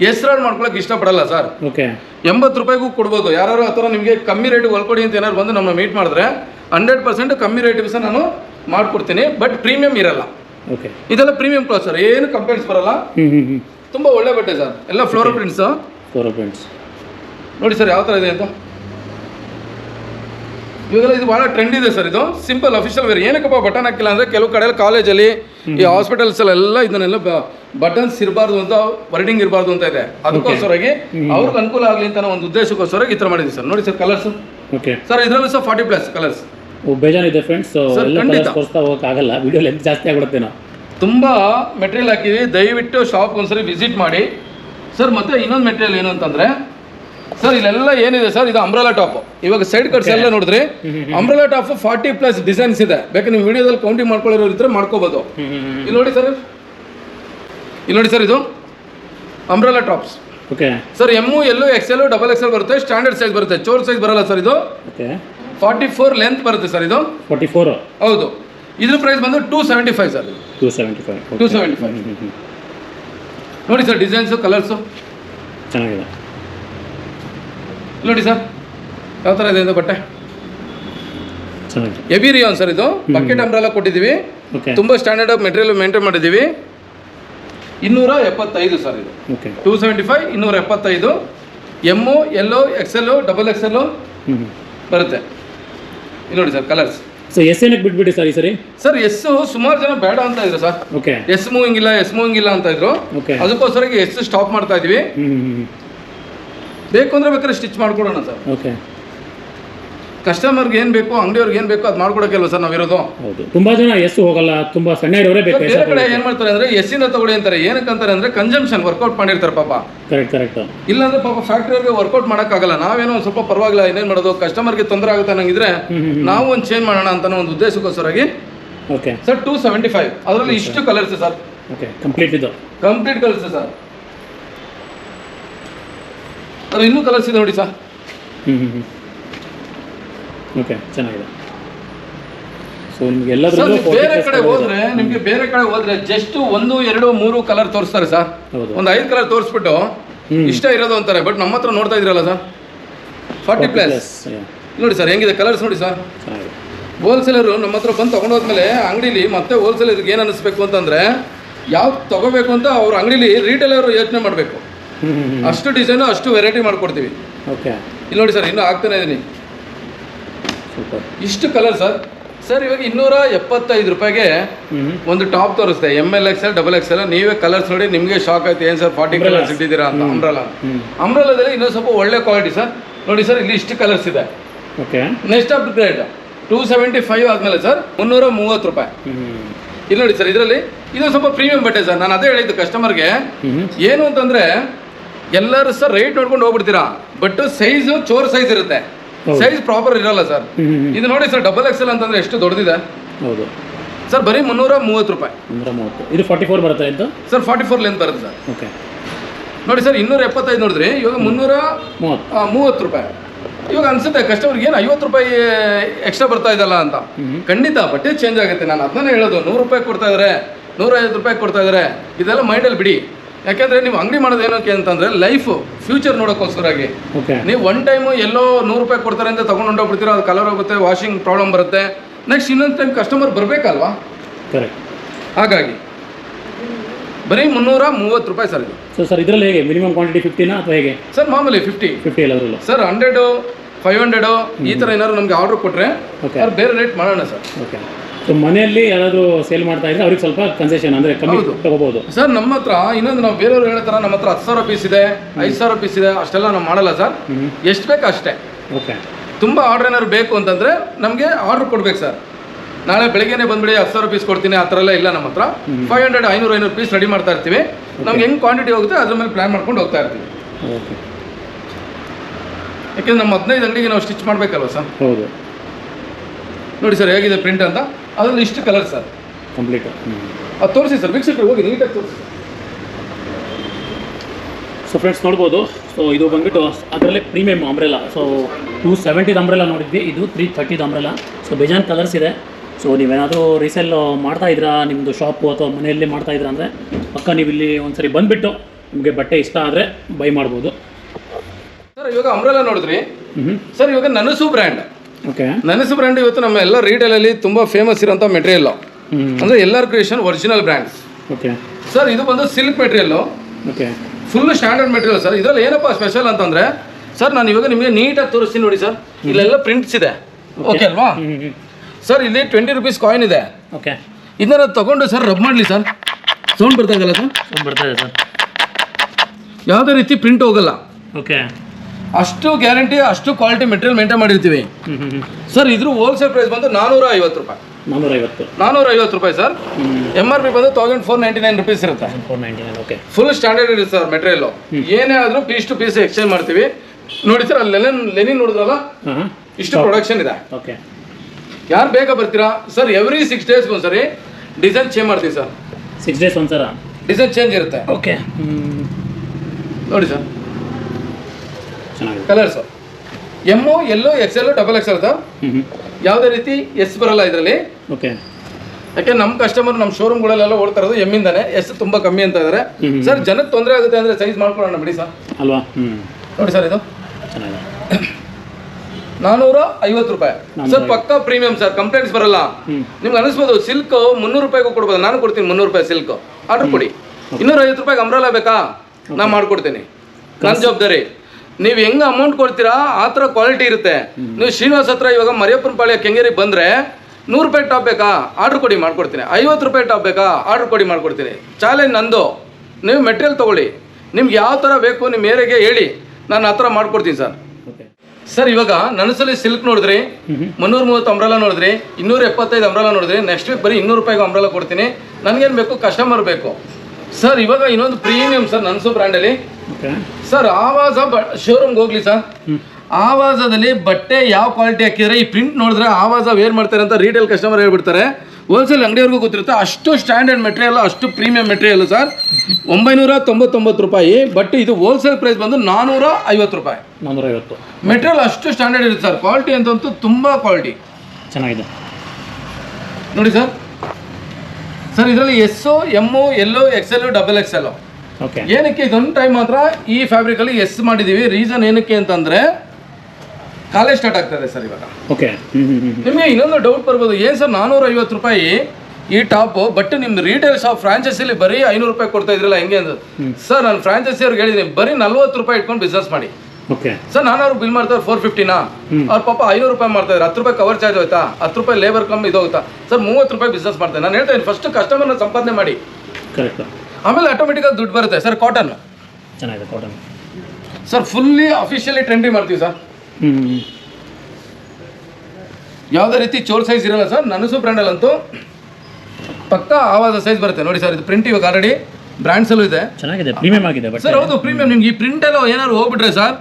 ಹೆಸ್ರಾಡ್ ಮಾಡ್ಕೊಳಕ್ಕೆ ಇಷ್ಟಪಡಲ್ಲ ಸರ್. ಓಕೆ. ಎಂಬತ್ತು ರೂಪಾಯಿಗೂ ಕೊಡ್ಬೋದು. ಯಾರು ಆ ಥರ ನಿಮಗೆ ಕಮ್ಮಿ ರೇಟಿಗೆ ಹೊಲ್ಕೊಡಿ ಅಂತ ಏನಾದ್ರು ಬಂದು ನಮ್ಮನ್ನ ಮೀಟ್ ಮಾಡಿದ್ರೆ ಹಂಡ್ರೆಡ್ ಪರ್ಸೆಂಟ್ ಕಮ್ಮಿ ರೇಟಿಗೆ ಸಹ ನಾನು ಮಾಡ್ಕೊಡ್ತೀನಿ. ಬಟ್ ಪ್ರೀಮಿಯಂ ಇರಲ್ಲ. ಓಕೆ. ಇದೆಲ್ಲ ಪ್ರೀಮಿಯಂ ಕ್ಲಾಸ್ ಸರ್. ಏನು ಕಂಪ್ಲೇಂಟ್ಸ್ ಬರಲ್ಲ. ತುಂಬ ಒಳ್ಳೆ ಬಟ್ಟೆ ಸರ್. ಎಲ್ಲ ಫ್ಲೋರೋ ಪ್ರಿಂಟ್ಸು ಫ್ಲೋರ್ ಪ್ರಿಂಟ್ಸ್ ನೋಡಿ ಸರ್ ಯಾವ ಥರ ಇದೆ ಅಂತ. ಇವಾಗೆಲ್ಲ ಇದು ಭಾಳ ಟ್ರೆಂಡ್ ಇದೆ ಸರ್ ಇದು. ಸಿಂಪಲ್ ಅಫಿಷಿಯಲ್ ವೇರ್ ಏನಕ್ಕಪ್ಪ ಬಟನ್ ಹಾಕಿಲ್ಲ ಅಂದರೆ ಕೆಲವು ಕಡೆ ಕಾಲೇಜಲ್ಲಿ ಈ ಹಾಸ್ಪಿಟಲ್ಸ್ ಎಲ್ಲ ಇದನ್ನೆಲ್ಲ ಬಟನ್ಸ್ ಇರಬಾರ್ದು ಅಂತ ವರ್ಡಿಂಗ್ ಇರಬಾರ್ದು ಅಂತ ಇದೆ. ಅದಕ್ಕೋಸ್ಕರವಾಗಿ ಅವ್ರಿಗೆ ಅನುಕೂಲ ಆಗಲಿ ಅಂತ ಒಂದು ಉದ್ದೇಶಕ್ಕೋಸ್ಕರ ಈ ಥರ ಮಾಡಿದ್ವಿ ಸರ್. ನೋಡಿ ಸರ್ ಕಲರ್ಸ್ ಓಕೆ ಸರ್ ಇದರಲ್ಲೂ ಸಹ ಫಾರ್ಟಿ ಪ್ಲಸ್ ಕಲರ್ಸ್ ಓ ಬೇಜಾನಿದೆ ಫ್ರೆಂಡ್ಸ್ ಹೋಗೋಕ್ಕಾಗಲ್ಲ ವಿಡಿಯೋ ಲೆಂತ್ ಜಾಸ್ತಿ ಆಗ್ಬಿಡುತ್ತೆ ನಾವು ತುಂಬ ಮೆಟೀರಿಯಲ್ ಹಾಕಿದ್ವಿ. ದಯವಿಟ್ಟು ಶಾಪ್ ಒಂದ್ಸರಿ ವಿಸಿಟ್ ಮಾಡಿ. ಸರ್ ಮತ್ತೆ ಇನ್ನೊಂದು ಮೆಟೀರಿಯಲ್ ಏನು ಅಂತಂದ್ರೆ ಸರ್ ಇಲ್ಲೆಲ್ಲ ಏನಿದೆ ಸರ್ ಇದು ಅಂಬ್ರಲಾ ಟಾಪ್ ಇವಾಗ ಸೈಡ್ ಕಟ್ಸ್ ಎಲ್ಲ ನೋಡಿದ್ರಿ umbrella top forty plus designs ಇದೆ. ಬೇಕಾದ್ರೆ ನೀವು ವಿಡಿಯೋದಲ್ಲಿ ಕೌಂಟಿಂಗ್ ಮಾಡ್ಕೊಳ್ಳೋರು ಇದ್ರೆ ಮಾಡ್ಕೋಬೋದು. ಇಲ್ಲಿ ನೋಡಿ ಸರ್ ಇಲ್ಲಿ ನೋಡಿ ಸರ್ ಇದು umbrella tops okay sir M L L double XL ಬರುತ್ತೆ ಸ್ಟ್ಯಾಂಡರ್ಡ್ ಸೈಜ್ ಬರುತ್ತೆ. ಚೋರ್ ಸೈಜ್ ಬರಲ್ಲ ಸರ್ ಇದು. ಓಕೆ ಫಾರ್ಟಿ ಫೋರ್ ಲೆಂತ್ ಬರುತ್ತೆ ಸರ್ ಇದು. ಫಾರ್ಟಿ ಫೋರ್ ಹೌದು. ಇದ್ರ ಪ್ರೈಸ್ ಬಂದು two seventy five sir two seventy five two seventy five ನೋಡಿ ಸರ್ ಡಿಸೈನ್ಸು ಕಲರ್ಸು ಚೆನ್ನಾಗಿದೆ. ನೋಡಿ ಸರ್ ಯಾವ ಥರ ಇದೆ ಇದು ಬಟ್ಟೆ? ಚೆನ್ನಾಗಿದೆ. ಎಬಿ ರಿಯಾನ್ ಸರ್ ಇದು ಬಕೆಟ್ ಅಂಬ್ರೆಲ್ಲ ಕೊಟ್ಟಿದ್ದೀವಿ. ತುಂಬ ಸ್ಟ್ಯಾಂಡರ್ಡ್ ಆಫ್ ಮೆಟೀರಿಯಲ್ ಮೇಂಟೈನ್ ಮಾಡಿದ್ದೀವಿ. ಇನ್ನೂರ ಎಪ್ಪತ್ತೈದು ಸರ್ ಇದು ಓಕೆ ಟೂ ಸೆವೆಂಟಿ ಫೈವ್ ಇನ್ನೂರ ಎಪ್ಪತ್ತೈದು M L XL double XL ಹ್ಞೂ ಬರುತ್ತೆ. ಇಲ್ಲಿ ನೋಡಿ ಸರ್ ಕಲರ್ಸ್ ಸರ್ ಎಸ್ ಏನಕ್ಕೆ ಬಿಟ್ಬಿಡಿ ಸರ್ ಈ ಸರಿ? ಸರ್ ಎಸ್ ಸುಮಾರು ಜನ ಬೇಡ ಅಂತ ಇದ್ರು ಸರ್ ಓಕೆ ಎಸ್ ಮೂವಿಂಗ್ ಇಲ್ಲ ಎಸ್ ಮೂವಿಂಗ್ ಇಲ್ಲ ಅಂತ ಇದ್ರು. ಅದಕ್ಕೋಸ್ಕರ ಎಸ್ ಸ್ಟಾಪ್ ಮಾಡ್ತಾ ಇದೀವಿ. ಬೇಕು ಅಂದರೆ ಬೇಕಾದ್ರೆ ಸ್ಟಿಚ್ ಮಾಡ್ಕೊಡೋಣ ಸರ್. ಓಕೆ ಕಸ್ಟಮರ್ಗೆ ಏನು ಬೇಕು ಅಂಗಡಿಯವ್ರಿಗೆ ಏನು ಬೇಕು ಅದು ಮಾಡ್ಕೊಡೋಕ್ಕೆಲ್ಲ ಸರ್ ನಾವಿರೋದು? ಹೌದು. ತುಂಬ ಜನ ಎಸ್ ಹೋಗಲ್ಲ ತುಂಬ ಸಣ್ಣ ಇರೋರೇ ಬೇಕು ಬೇರೆ ಕಡೆ ಏನು ಮಾಡ್ತಾರೆ ಅಂದರೆ ಎಸ್ಸಿನ ತಗೊಳ್ಳಿ ಅಂತಾರೆ. ಏನಕ್ಕೆ ಅಂತಾರೆ ಅಂದರೆ ಕನ್ಸಂಪ್ಷನ್ ವರ್ಕೌಟ್ ಮಾಡಿರ್ತಾರೆ ಪಾಪ. ಕರೆಕ್ಟ್ ಕರೆಕ್ಟ್ ಇಲ್ಲಾಂದ್ರೆ ಪಾಪ ಫ್ಯಾಕ್ಟ್ರಿಯವ್ರಿಗೆ ವರ್ಕೌಟ್ ಮಾಡೋಕ್ಕಾಗಲ್ಲ. ನಾವೇನೋ ಒಂದು ಸ್ವಲ್ಪ ಪರವಾಗಿಲ್ಲ ಏನೇನು ಮಾಡೋದು? ಕಸ್ಟಮರ್ಗೆ ತೊಂದರೆ ಆಗುತ್ತೆ ಅನ್ನಂಗಿದ್ರೆ ನಾವು ಒಂದು ಚೇಂಜ್ ಮಾಡೋಣ ಅಂತ ಒಂದು ಉದ್ದೇಶಕ್ಕೋಸ್ಕರಾಗಿ okay sir two seventy five ಅದರಲ್ಲಿ ಇಷ್ಟು ಕಲರ್ಸ್ ಸರ್. ಓಕೆ ಕಂಪ್ಲೀಟ್ ಇದು. Complete colours sir. ಅದು ಇನ್ನೂ ಕಲರ್ಸ್ ಇದೆ ನೋಡಿ ಸರ್. ಹ್ಞೂ ಹ್ಞೂ ಹ್ಞೂ ಓಕೆ ಚೆನ್ನಾಗಿದೆ. ಸೊ ನಿಮ್ಗೆ ಎಲ್ಲದರಲ್ಲೂ ಬೇರೆ ಕಡೆ ಹೋದ್ರೆ ನಿಮಗೆ ಬೇರೆ ಕಡೆ ಹೋದ್ರೆ ಜಸ್ಟ್ ಒಂದು ಎರಡು ಮೂರು ಕಲರ್ ತೋರಿಸ್ತಾರೆ ಸರ್. ಹೌದು. ಒಂದು ಐದು ಕಲರ್ ತೋರಿಸ್ಬಿಟ್ಟು. ಇಷ್ಟ ಇರೋದು ಅಂತಾರೆ. ಬಟ್ ನಮ್ಮ ಹತ್ರ ನೋಡ್ತಾ ಇದ್ರಲ್ಲ ಸರ್. ಫಾರ್ಟಿ ಪ್ಲಸ್ ನೋಡಿ ಸರ್ ಹೆಂಗಿದೆ ಕಲರ್ಸ್ ನೋಡಿ ಸರ್. ಹೋಲ್ಸೇಲರು ನಮ್ಮ ಹತ್ರ ಬಂದು ತೊಗೊಂಡೋದ್ಮೇಲೆ ಅಂಗಡಿಲಿ ಮತ್ತೆ ಹೋಲ್ಸೇಲರ್ಗೆ ಏನು ಅನ್ನಿಸ್ಬೇಕು ಅಂತಂದರೆ ಯಾವ್ದು ತಗೋಬೇಕು ಅಂತ ಅವ್ರ ಅಂಗಡಿಲಿ ರೀಟೇಲರ್ ಯೋಚನೆ ಮಾಡಬೇಕು. ಅಷ್ಟು ಡಿಸೈನು ಅಷ್ಟು ವೆರೈಟಿ ಮಾಡ್ಕೊಡ್ತೀವಿ. ಓಕೆ ಇಲ್ಲಿ ನೋಡಿ ಸರ್ ಇನ್ನೂ ಆಗ್ತಾನೆ ಇದ್ದೀನಿ ಸೂಪರ್ ಇಷ್ಟು ಕಲರ್ ಸರ್. ಸರ್ ಇವಾಗ ಇನ್ನೂರ ಎಪ್ಪತ್ತೈದು ರೂಪಾಯಿಗೆ ಒಂದು top ತೋರಿಸ್ತೆ M L X L double X L ನೀವೇ ಕಲರ್ಸ್ ನೋಡಿ ನಿಮಗೆ ಶಾಕ್ ಆಯ್ತು. ಏನು ಸರ್ ಫಾರ್ಟಿ ಕಲರ್ಸ್ ಇಟ್ಟಿದ್ದೀರಾ ಅಂತ. ಅಮ್ರಲ್ಲ ಅಮ್ರಲ್ಲದಲ್ಲಿ ಇನ್ನೊಂದು ಸ್ವಲ್ಪ ಒಳ್ಳೆ ಕ್ವಾಲಿಟಿ ಸರ್. ನೋಡಿ ಸರ್ ಇಲ್ಲಿ ಇಷ್ಟು ಕಲರ್ಸ್ ಇದೆ. Okay next upgrade two seventy five ಆದಮೇಲೆ ಸರ್ ಮುನ್ನೂರ ಮೂವತ್ತು ರೂಪಾಯಿ ಇಲ್ಲಿ ನೋಡಿ ಸರ್ ಇದರಲ್ಲಿ ಇದು ಸ್ವಲ್ಪ ಪ್ರೀಮಿಯಂ ಬಟ್ಟೆ ಸರ್. ನಾನು ಅದೇ ಹೇಳಿದ್ದು ಕಸ್ಟಮರ್ಗೆ ಏನು ಅಂತಂದ್ರೆ ಎಲ್ಲರೂ ಸರ್ ರೇಟ್ ನೋಡ್ಕೊಂಡು ಹೋಗ್ಬಿಡ್ತೀರಾ? ಬಟ್ ಸೈಜ್ ಚೋರ್ ಸೈಜ್ ಇರುತ್ತೆ. ಸೈಜ್ ಪ್ರಾಪರ್ ಇರಲ್ಲ ಸರ್ ಇದು ನೋಡಿ ಸರ್ ಡಬಲ್ ಎಕ್ಸೆಲ್ ಅಂತಂದ್ರೆ ಎಷ್ಟು ದೊಡ್ಡದಿದೆ? ಹೌದು. ಸರ್ ಬರೀ ಮುನ್ನೂರ ಮೂವತ್ತು ರೂಪಾಯಿ. ಮೂವತ್ತು. ಇದು ಫಾರ್ಟಿ ಫೋರ್ ಬರುತ್ತೆ ಇದು? ಸರ್ ಫಾರ್ಟಿ ಫೋರ್ ಲೆಂತ್ ಬರುತ್ತೆ ಸರ್ ಓಕೆ ನೋಡಿ ಸರ್ ಇನ್ನೂರ ಎಪ್ಪತ್ತೈದು ನೋಡಿದ್ರಿ ಇವಾಗ ಮುನ್ನೂರ ಮೂವತ್ತು. ರೂಪಾಯಿ. ಇವಾಗ ಅನ್ಸುತ್ತೆ ಕಸ್ಟಮರ್ಗೆ ಏನು ಐವತ್ತು ರೂಪಾಯಿ ಎಕ್ಸ್ಟ್ರಾ ಬರ್ತಾ ಇದಲ್ಲ ಅಂತ. ಖಂಡಿತ ಬಟ್ಟೆ ಚೇಂಜ್ ಆಗುತ್ತೆ. ನಾನು ಅದನ್ನೇ ಹೇಳೋದು ನೂರು ರೂಪಾಯಿ ಕೊಡ್ತಾ ಇದ್ದಾರೆ ನೂರೈವತ್ತು ರೂಪಾಯಿ ಕೊಡ್ತಾ ಇದ್ದಾರೆ ಇದೆಲ್ಲ ಮೈಂಡಲ್ಲಿ ಬಿಡಿ. ಯಾಕೆಂದರೆ ನೀವು ಅಂಗಡಿ ಮಾಡೋದು ಏನಕ್ಕೆ ಅಂತಂದರೆ ಲೈಫು ಫ್ಯೂಚರ್ ನೋಡೋಕ್ಕೋಸ್ಕರಾಗಿ ಓಕೆ ನೀವು ಒನ್ ಟೈಮು ಎಲ್ಲೋ ನೂರು ರೂಪಾಯಿ ಕೊಡ್ತಾರೆ ಅಂತ ತಗೊಂಡು ಹೊಂಟೋಗ್ಬಿಡ್ತೀರೋ ಅದು ಕಲರ್ ಹೋಗುತ್ತೆ ವಾಷಿಂಗ್ ಪ್ರಾಬ್ಲಮ್ ಬರುತ್ತೆ. ನೆಕ್ಸ್ಟ್ ಇನ್ನೊಂದು ಟೈಮ್ ಕಸ್ಟಮರ್ ಬರಬೇಕಲ್ವಾ? ಕರೆಕ್ಟ್ ಹಾಗಾಗಿ ಬರೀ ಮುನ್ನೂರ ಮೂವತ್ತು ರೂಪಾಯಿ ಸರ್ ಇದು. ಸೊ ಸರ್ ಇದರಲ್ಲಿ ಹೇಗೆ? ಮಿನಿಮಮ್ ಕ್ವಾಂಟಿಟಿ ಫಿಫ್ಟಿನಾ ಅಥವಾ ಹೇಗೆ? ಸರ್ ಮಾಮೂಲಿ ಫಿಫ್ಟಿ ಫಿಫ್ಟಿ ಎಲ್ಲದರಲ್ಲೂ ಸರ್ ಹಂಡ್ರೆಡು ಫೈವ್ ಹಂಡ್ರೆಡು ಈ ಥರ ಏನಾದ್ರು ನಮಗೆ ಆರ್ಡರ್ ಕೊಟ್ಟರೆ ಬೇರೆ ರೇಟ್ ಮಾಡೋಣ ಸರ್. ಓಕೆ ಮನೆಯಲ್ಲಿ ಯಾರಾದರೂ ಸೇಲ್ ಮಾಡ್ತಾ ಇದ್ರೆ ಅವ್ರಿಗೆ ಸ್ವಲ್ಪ ಕನ್ಸೆಷನ್ ಅಂದರೆ ಕಮ್ಮಿ ಹೌದು. ತಗೋಬೋದು ಸರ್ ನಮ್ಮ ಹತ್ರ ಇನ್ನೊಂದು ನಾವು ಬೇರೆಯವ್ರು ಹೇಳ್ತಾರೆ ನಮ್ಮ ಹತ್ರ ಹತ್ತು ಸಾವಿರ ಪೀಸ್ ಇದೆ ಐದು ಸಾವಿರ ಪೀಸ್ ಇದೆ ಅಷ್ಟೆಲ್ಲ ನಾವು ಮಾಡಲ್ಲ ಸರ್. ಎಷ್ಟು ಬೇಕು ಅಷ್ಟೇ. ಓಕೆ. ತುಂಬ ಆರ್ಡರ್ ಏನಾದ್ರು ಬೇಕು ಅಂತಂದರೆ ನಮಗೆ ಆರ್ಡರ್ ಕೊಡ್ಬೇಕು ಸರ್. ನಾಳೆ ಬೆಳಗ್ಗೆನೇ ಬಂದ್ಬಿಡಿ ಹತ್ತು ಸಾವಿರ ಪೀಸ್ ಕೊಡ್ತೀನಿ ಆ ಥರ ಎಲ್ಲ ಇಲ್ಲ ನಮ್ಮ ಹತ್ರ. ಫೈವ್ ಹಂಡ್ರೆಡ್ ಐನೂರು ಐನೂರು ಪೀಸ್ ರೆಡಿ ಮಾಡ್ತಾ ಇರ್ತೀವಿ. ನಮ್ಗೆ ಹೆಂಗೆ ಕ್ವಾಂಟಿಟಿ ಹೋಗುತ್ತೆ ಅದ್ರ ಮೇಲೆ ಪ್ಲ್ಯಾನ್ ಮಾಡ್ಕೊಂಡು ಹೋಗ್ತಾ ಇರ್ತೀವಿ. ಓಕೆ. ಯಾಕೆಂದ್ರೆ ನಮ್ಮ ಹದಿನೈದು ಅಂಗಡಿಗೆ ನಾವು ಸ್ಟಿಚ್ ಮಾಡಬೇಕಲ್ವ ಸರ್? ಹೌದು. ನೋಡಿ ಸರ್ ಹೇಗಿದೆ ಪ್ರಿಂಟ್ ಅಂತ? ಅದ್ರಲ್ಲಿ ಇಷ್ಟು ಕಲರ್ ಸರ್ ಕಂಪ್ಲೀಟ್ ಹ್ಞೂ ಅದು ತೋರಿಸಿ ಸರ್ ವೀಕ್ಷಕರು ಹೋಗಿ ನೀಟಾಗಿ ತೋರಿಸಿ. ಸೊ ಫ್ರೆಂಡ್ಸ್ ನೋಡ್ಬೋದು. ಸೊ ಇದು ಬಂದ್ಬಿಟ್ಟು ಅದರಲ್ಲೇ ಪ್ರೀಮಿಯಮ್ ಅಂಬ್ರೆಲ್ಲ ಸೊ ಟೂ ಸೆವೆಂಟಿದು ಅಂಬ್ರೆಲ್ಲ ನೋಡಿದ್ವಿ. ಇದು ತ್ರೀ ಥರ್ಟಿದು ಅಂಬ್ರೆಲ್ಲ ಸೊ ಬೇಜಾನ್ ಕಲರ್ಸ್ ಇದೆ. ಸೊ ನೀವೇನಾದರೂ ರೀಸೇಲ್ ಮಾಡ್ತಾ ಇದ್ದೀರಾ ನಿಮ್ಮದು ಶಾಪು ಅಥವಾ ಮನೆಯಲ್ಲಿ ಮಾಡ್ತಾ ಇದ್ದೀರಾ ಅಂದರೆ ಪಕ್ಕ ನೀವು ಇಲ್ಲಿ ಒಂದ್ಸರಿ ಬಂದುಬಿಟ್ಟು ನಿಮಗೆ ಬಟ್ಟೆ ಇಷ್ಟ ಆದರೆ ಬೈ ಮಾಡ್ಬೋದು. ಸರ್ ಇವಾಗ ಅಂಬ್ರೆಲ್ಲ ನೋಡಿದ್ರಿ. ಸರ್ ಇವಾಗ ನನಸು ಬ್ರ್ಯಾಂಡ್ ಓಕೆ ನನಸು ಬ್ರ್ಯಾಂಡ್ ಇವತ್ತು ನಮ್ಮ ಎಲ್ಲ ರೀಟೇಲಲ್ಲಿ ತುಂಬ ಫೇಮಸ್ ಇರೋಂಥ ಮೆಟೀರಿಯಲ್ ಹ್ಞೂ ಅಂದರೆ L R creation original brands okay sir ಇದು ಬಂದು silk material okay full standard material sir ಇದರಲ್ಲಿ ಏನಪ್ಪ ಸ್ಪೆಷಲ್ ಅಂತಂದರೆ ಸರ್ ನಾನು ಇವಾಗ ನಿಮಗೆ ನೀಟಾಗಿ ತೋರಿಸ್ತೀನಿ ನೋಡಿ ಸರ್ ಇಲ್ಲೆಲ್ಲ ಪ್ರಿಂಟ್ಸ್ ಇದೆ. ಓಕೆ ಅಲ್ವಾ? ಸರ್ ಇಲ್ಲಿ ಟ್ವೆಂಟಿ ರುಪೀಸ್ ಕಾಯಿನ್ ಇದೆ. ಓಕೆ ಇದನ್ನ ತಗೊಂಡು ಸರ್ ರಬ್ ಮಾಡಲಿ ಸರ್ ಸೌಂಡ್ ಬರ್ತಾ ಸರ್ ಬರ್ತಾ ಇದೆ ಸರ್ ಯಾವುದೇ ರೀತಿ ಪ್ರಿಂಟ್ ಹೋಗಲ್ಲ. ಓಕೆ ಅಷ್ಟು ಗ್ಯಾರಂಟಿ ಅಷ್ಟು ಕ್ವಾಲಿಟಿ ಮೆಟೀರಿಯಲ್ ಮೇಂಟೈನ್ ಮಾಡಿರ್ತೀವಿ. ಸರ್ ಇದ್ರ ಹೋಲ್ಸೇಲ್ ಪ್ರೈಸ್ ಬಂದು ನಾನೂರ ಐವತ್ತು ರೂಪಾಯಿ. ನಾನ್ನೂರೈವತ್ತು ನಾನೂರ ಐವತ್ತು ರೂಪಾಯಿ ಸರ್ ಎಂ ಆರ್ ಪಿ ಬಂದು thousand four ninety nine rupees ಇರುತ್ತೆ. Four ninety nine okay full standard ಇರುತ್ತೆ ಸರ್ ಮೆಟೀರಿಯಲ್ ಏನೇ ಆದರೂ ಪೀಸ್ ಟು ಪೀಸ್ ಎಕ್ಸ್ಚೇಂಜ್ ಮಾಡ್ತೀವಿ. ನೋಡಿ ಸರ್ ಅಲ್ಲಿ ಲೆನಿನ್ ಲೆನಿನ್ ನೋಡಿದ್ರಲ್ಲ? ಇಷ್ಟು ಪ್ರೊಡಕ್ಷನ್ ಇದೆ. ಓಕೆ ಯಾರು ಬೇಗ ಬರ್ತೀರಾ? ಸರ್ ಎವ್ರಿ ಸಿಕ್ಸ್ ಡೇಸ್ಗೆ ಒಂದ್ಸರಿ ಡಿಸೈನ್ ಚೇಂಜ್ ಮಾಡ್ತೀವಿ ಸರ್ ಸಿಕ್ಸ್ ಡೇಸ್ ಒಂದ್ಸರ? ಡಿಸೈನ್ ಚೇಂಜ್ ಇರುತ್ತೆ. ಓಕೆ ನೋಡಿ ಸರ್ ಚೆನ್ನಾಗಿದೆ. M M L X L double X L ಯಾವುದೇ ರೀತಿ ಎಸ್ ಬರಲ್ಲ ಇದರಲ್ಲಿ. ಓಕೆ ಯಾಕೆ ನಮ್ಮ ಕಸ್ಟಮರ್ ನಮ್ಮ ಶೋರೂಮ್ಗಳಲ್ಲೆಲ್ಲ ಓಡ್ತಾ ಇರೋದು ಎಮ್ಮಿಂದಾನೆ ಎಸ್ ತುಂಬ ಕಮ್ಮಿ ಅಂತ ಇದ್ದಾರೆ ಸರ್ ಜನಕ್ಕೆ ತೊಂದರೆ ಆಗುತ್ತೆ ಅಂದರೆ ಸೈಜ್ ಮಾಡ್ಕೊಳ್ಳೋಣ ಬಿಡಿ ಸರ್ ಅಲ್ವಾ? ನೋಡಿ ಸರ್ ಇದು. ನಾನೂರ ಐವತ್ತು ರೂಪಾಯಿ. ಸರ್ ಪಕ್ಕಾ ಪ್ರೀಮಿಯಂ ಸರ್ ಕಂಪ್ಲೇಂಟ್ಸ್ ಬರಲ್ಲ. ನಿಮ್ಗೆ ಅನಿಸ್ಬೋದು ಸಿಲ್ಕ್ ಮುನ್ನೂರು ರೂಪಾಯಿಗೂ ಕೊಡ್ಬೋದು. ನಾನು ಕೊಡ್ತೀನಿ ಮುನ್ನೂರು ರೂಪಾಯಿ ಸಿಲ್ಕ್ ಆರ್ಡರ್ ಕೊಡಿ. ಇನ್ನೂರ ಐವತ್ತು ರೂಪಾಯಿಗೆ ಅಂಬ್ರಲ್ಲ ಬೇಕಾ? ನಾನು ಮಾಡ್ಕೊಡ್ತೀನಿ. ನನ್ನ ಜವಾಬ್ದಾರಿ. ನೀವು ಹೆಂಗೆ ಅಮೌಂಟ್ ಕೊಡ್ತೀರಾ? ಆ ಥರ ಕ್ವಾಲಿಟಿ ಇರುತ್ತೆ. ನೀವು ಶ್ರೀನಿವಾಸ್ ಹತ್ರ ಇವಾಗ ಮರಿಯಪ್ಪನ ಪಾಳ್ಯ ಕೆಂಗೇರಿ ಬಂದರೆ ನೂರು ರೂಪಾಯಿ ಟಾಪ್ ಬೇಕಾ? ಆರ್ಡರ್ ಕೊಡಿ ಮಾಡ್ಕೊಡ್ತೀನಿ. ಐವತ್ತು ರೂಪಾಯಿ ಟಾಪ್ ಬೇಕಾ? ಆರ್ಡರ್ ಕೊಡಿ ಮಾಡ್ಕೊಡ್ತೀನಿ. ಚಾಲೆಂಜ್ ನಂದು. ನೀವು ಮೆಟೀರಿಯಲ್ ತೊಗೊಳ್ಳಿ. ನಿಮ್ಗೆ ಯಾವ ಥರ ಬೇಕು ನಿಮ್ಮ ಏರಿಯಾಗೆ ಹೇಳಿ. ನಾನು ಆ ಥರ ಮಾಡ್ಕೊಡ್ತೀನಿ ಸರ್. ಓಕೆ ಸರ್ ಇವಾಗ ನನಸಲ್ಲಿ ಸಿಲ್ಕ್ ನೋಡಿದ್ರಿ. ಮುನ್ನೂರ ಮೂವತ್ತು ಅಂಬ್ರಲ್ಲ ನೋಡಿದ್ರಿ. ಇನ್ನೂರ ಎಪ್ಪತ್ತೈದು ಅಂಬ್ರಲ್ಲ ನೋಡಿದ್ರಿ. ನೆಕ್ಸ್ಟ್ ವೀಕ್ ಬರೀ ಇನ್ನೂರು ರೂಪಾಯಿಗೆ ಅಂಬ್ರಲ್ಲ ಕೊಡ್ತೀನಿ. ನನಗೇನು ಬೇಕು? ಕಸ್ಟಮರ್ ಬೇಕು. ಸರ್ ಇವಾಗ ಇನ್ನೊಂದು ಪ್ರೀಮಿಯಂ ಸರ್ ನನ್ಸು ಬ್ರ್ಯಾಂಡಲ್ಲಿ ಸರ್ ಆವಾಜ ಬ ಶೋರೂಮ್ಗೆ ಹೋಗ್ಲಿ ಸರ್ ಆವಾಜದಲ್ಲಿ ಬಟ್ಟೆ ಯಾವ ಕ್ವಾಲಿಟಿ ಹಾಕಿದ್ರೆ ಈ ಪ್ರಿಂಟ್ ನೋಡಿದ್ರೆ ಆವಾಜ ವೇರ್ ಮಾಡ್ತಾರೆ ಅಂತ ರೀಟೇಲ್ ಕಸ್ಟಮರ್ ಹೇಳ್ಬಿಡ್ತಾರೆ. ಹೋಲ್ಸೇಲ್ ಅಂಗಡಿಯವ್ರಿಗೂ ಗೊತ್ತಿರುತ್ತೆ ಅಷ್ಟು ಸ್ಟ್ಯಾಂಡರ್ಡ್ ಮೆಟೀರಿಯಲ್ ಅಷ್ಟು ಪ್ರೀಮಿಯಂ ಮೆಟೀರಿಯಲ್ ಸರ್ ಒಂಬೈನೂರ ತೊಂಬತ್ತೊಂಬತ್ತು ರೂಪಾಯಿ ಬಟ್ ಇದು ಹೋಲ್ಸೇಲ್ ಪ್ರೈಸ್ ಬಂದು ನಾನ್ನೂರ ಐವತ್ತು ರೂಪಾಯಿ. ನಾನ್ನೂರೈವತ್ತು ಮೆಟೀರಿಯಲ್ ಅಷ್ಟು ಸ್ಟ್ಯಾಂಡರ್ಡ್ ಇರುತ್ತೆ ಸರ್ ಕ್ವಾಲಿಟಿ ಅಂತಂತೂ ತುಂಬ ಕ್ವಾಲಿಟಿ ಚೆನ್ನಾಗಿದೆ. ನೋಡಿ ಸರ್ ಸರ್ ಇದರಲ್ಲಿ S M L XL double XL okay ಏನಕ್ಕೆ ಇದೊಂದು ಟೈಮ್ ಮಾತ್ರ ಈ ಫ್ಯಾಬ್ರಿಕಲ್ಲಿ ಎಸ್ ಮಾಡಿದ್ದೀವಿ ರೀಸನ್ ಏನಕ್ಕೆ ಅಂತಂದರೆ ಕಾಲೇಜ್ ಸ್ಟಾರ್ಟ್ ಆಗ್ತದೆ ಸರ್ ಇವಾಗ. ಓಕೆ ನಿಮಗೆ ಇನ್ನೊಂದು ಡೌಟ್ ಬರ್ಬೋದು. ಏನು ಸರ್ ನಾನ್ನೂರ ಐವತ್ತು ರೂಪಾಯಿ ಈ ಟಾಪು ಬಟ್ ನಿಮ್ ರಿಟೇಲ್ ಶಾಪ್ ಫ್ರಾಂಚೈಸಿಲಿ ಬರೀ ಐನೂರು ರೂಪಾಯಿ ಕೊಡ್ತಾ ಇದ್ರಲ್ಲ ಹೆಂಗೆ ಅಂತ? ಸರ್ ನಾನು ಫ್ರಾಂಚೈಸಿ ಅವ್ರಿಗೆ ಹೇಳಿದ್ದೀನಿ ಬರೀ ನಲ್ವತ್ತು ರೂಪಾಯಿ ಇಟ್ಕೊಂಡು ಬಿಸ್ನೆಸ್ ಮಾಡಿ. ಓಕೆ ಸರ್ ನಾನು ಅವ್ರಿಗೆ ಬಿಲ್ ಮಾಡ್ತಾರೆ ಫೋರ್ ಫಿಫ್ಟಿನ ಅವ್ರ ಪಾಪ ಐನೂರು ರೂಪಾಯಿ ಮಾಡ್ತಾರೆ ಹತ್ತು ರೂಪಾಯಿ ಕವರ್ ಚಾರ್ಜ್ ಹೋಯ್ತಾ? ಹತ್ತು ರೂಪಾಯಿ ಲೇಬರ್ ಕಮ್ಮಿ ಇದು ಹೋಗ್ತಾ ಸರ್ ಮೂವತ್ತು ರೂಪಾಯಿ ಬಿಸ್ನೆಸ್ ಮಾಡ್ತಾರೆ ನಾನು ಹೇಳ್ತೇನೆ ಫಸ್ಟ್ ಕಸ್ಟಮರ್ನ ಸಂಪಾದನೆ ಮಾಡಿ. ಕರೆಕ್ಟ್ ಆಮೇಲೆ ಆಟೋಮೆಟಿಕಾಗಿ ದುಡ್ಡು ಬರುತ್ತೆ. ಸರ್ ಕಾಟನ್ ಚೆನ್ನಾಗಿದೆ cotton sir fully officially trendy ಮಾಡ್ತೀವಿ ಸರ್ ಯಾವುದೇ ರೀತಿ ಚೋರ್ ಸೈಜ್ ಇರಲ್ಲ ಸರ್ ನನಸು ಬ್ರ್ಯಾಂಡಲ್ಲಂತೂ ಪಕ್ಕ ಆವಾಜ ಸೈಜ್ ಬರುತ್ತೆ. ನೋಡಿ ಸರ್ ಇದು ಪ್ರಿಂಟ್ ಇವಾಗ ಆಲ್ರೆಡಿ ಬ್ರ್ಯಾಂಡ್ಸಲ್ಲೂ ಇದೆ. ಚೆನ್ನಾಗಿದೆ ಪ್ರೀಮಿಯಂ ಆಗಿದೆ ಬಟ್ ಸರ್ ಹೌದು ಪ್ರೀಮಿಯಂ ನಿಮ್ಗೆ ಈ ಪ್ರಿಂಟ್ ಎಲ್ಲ ಏನಾದ್ರು ಹೋಗ್ಬಿಟ್ರೆ sir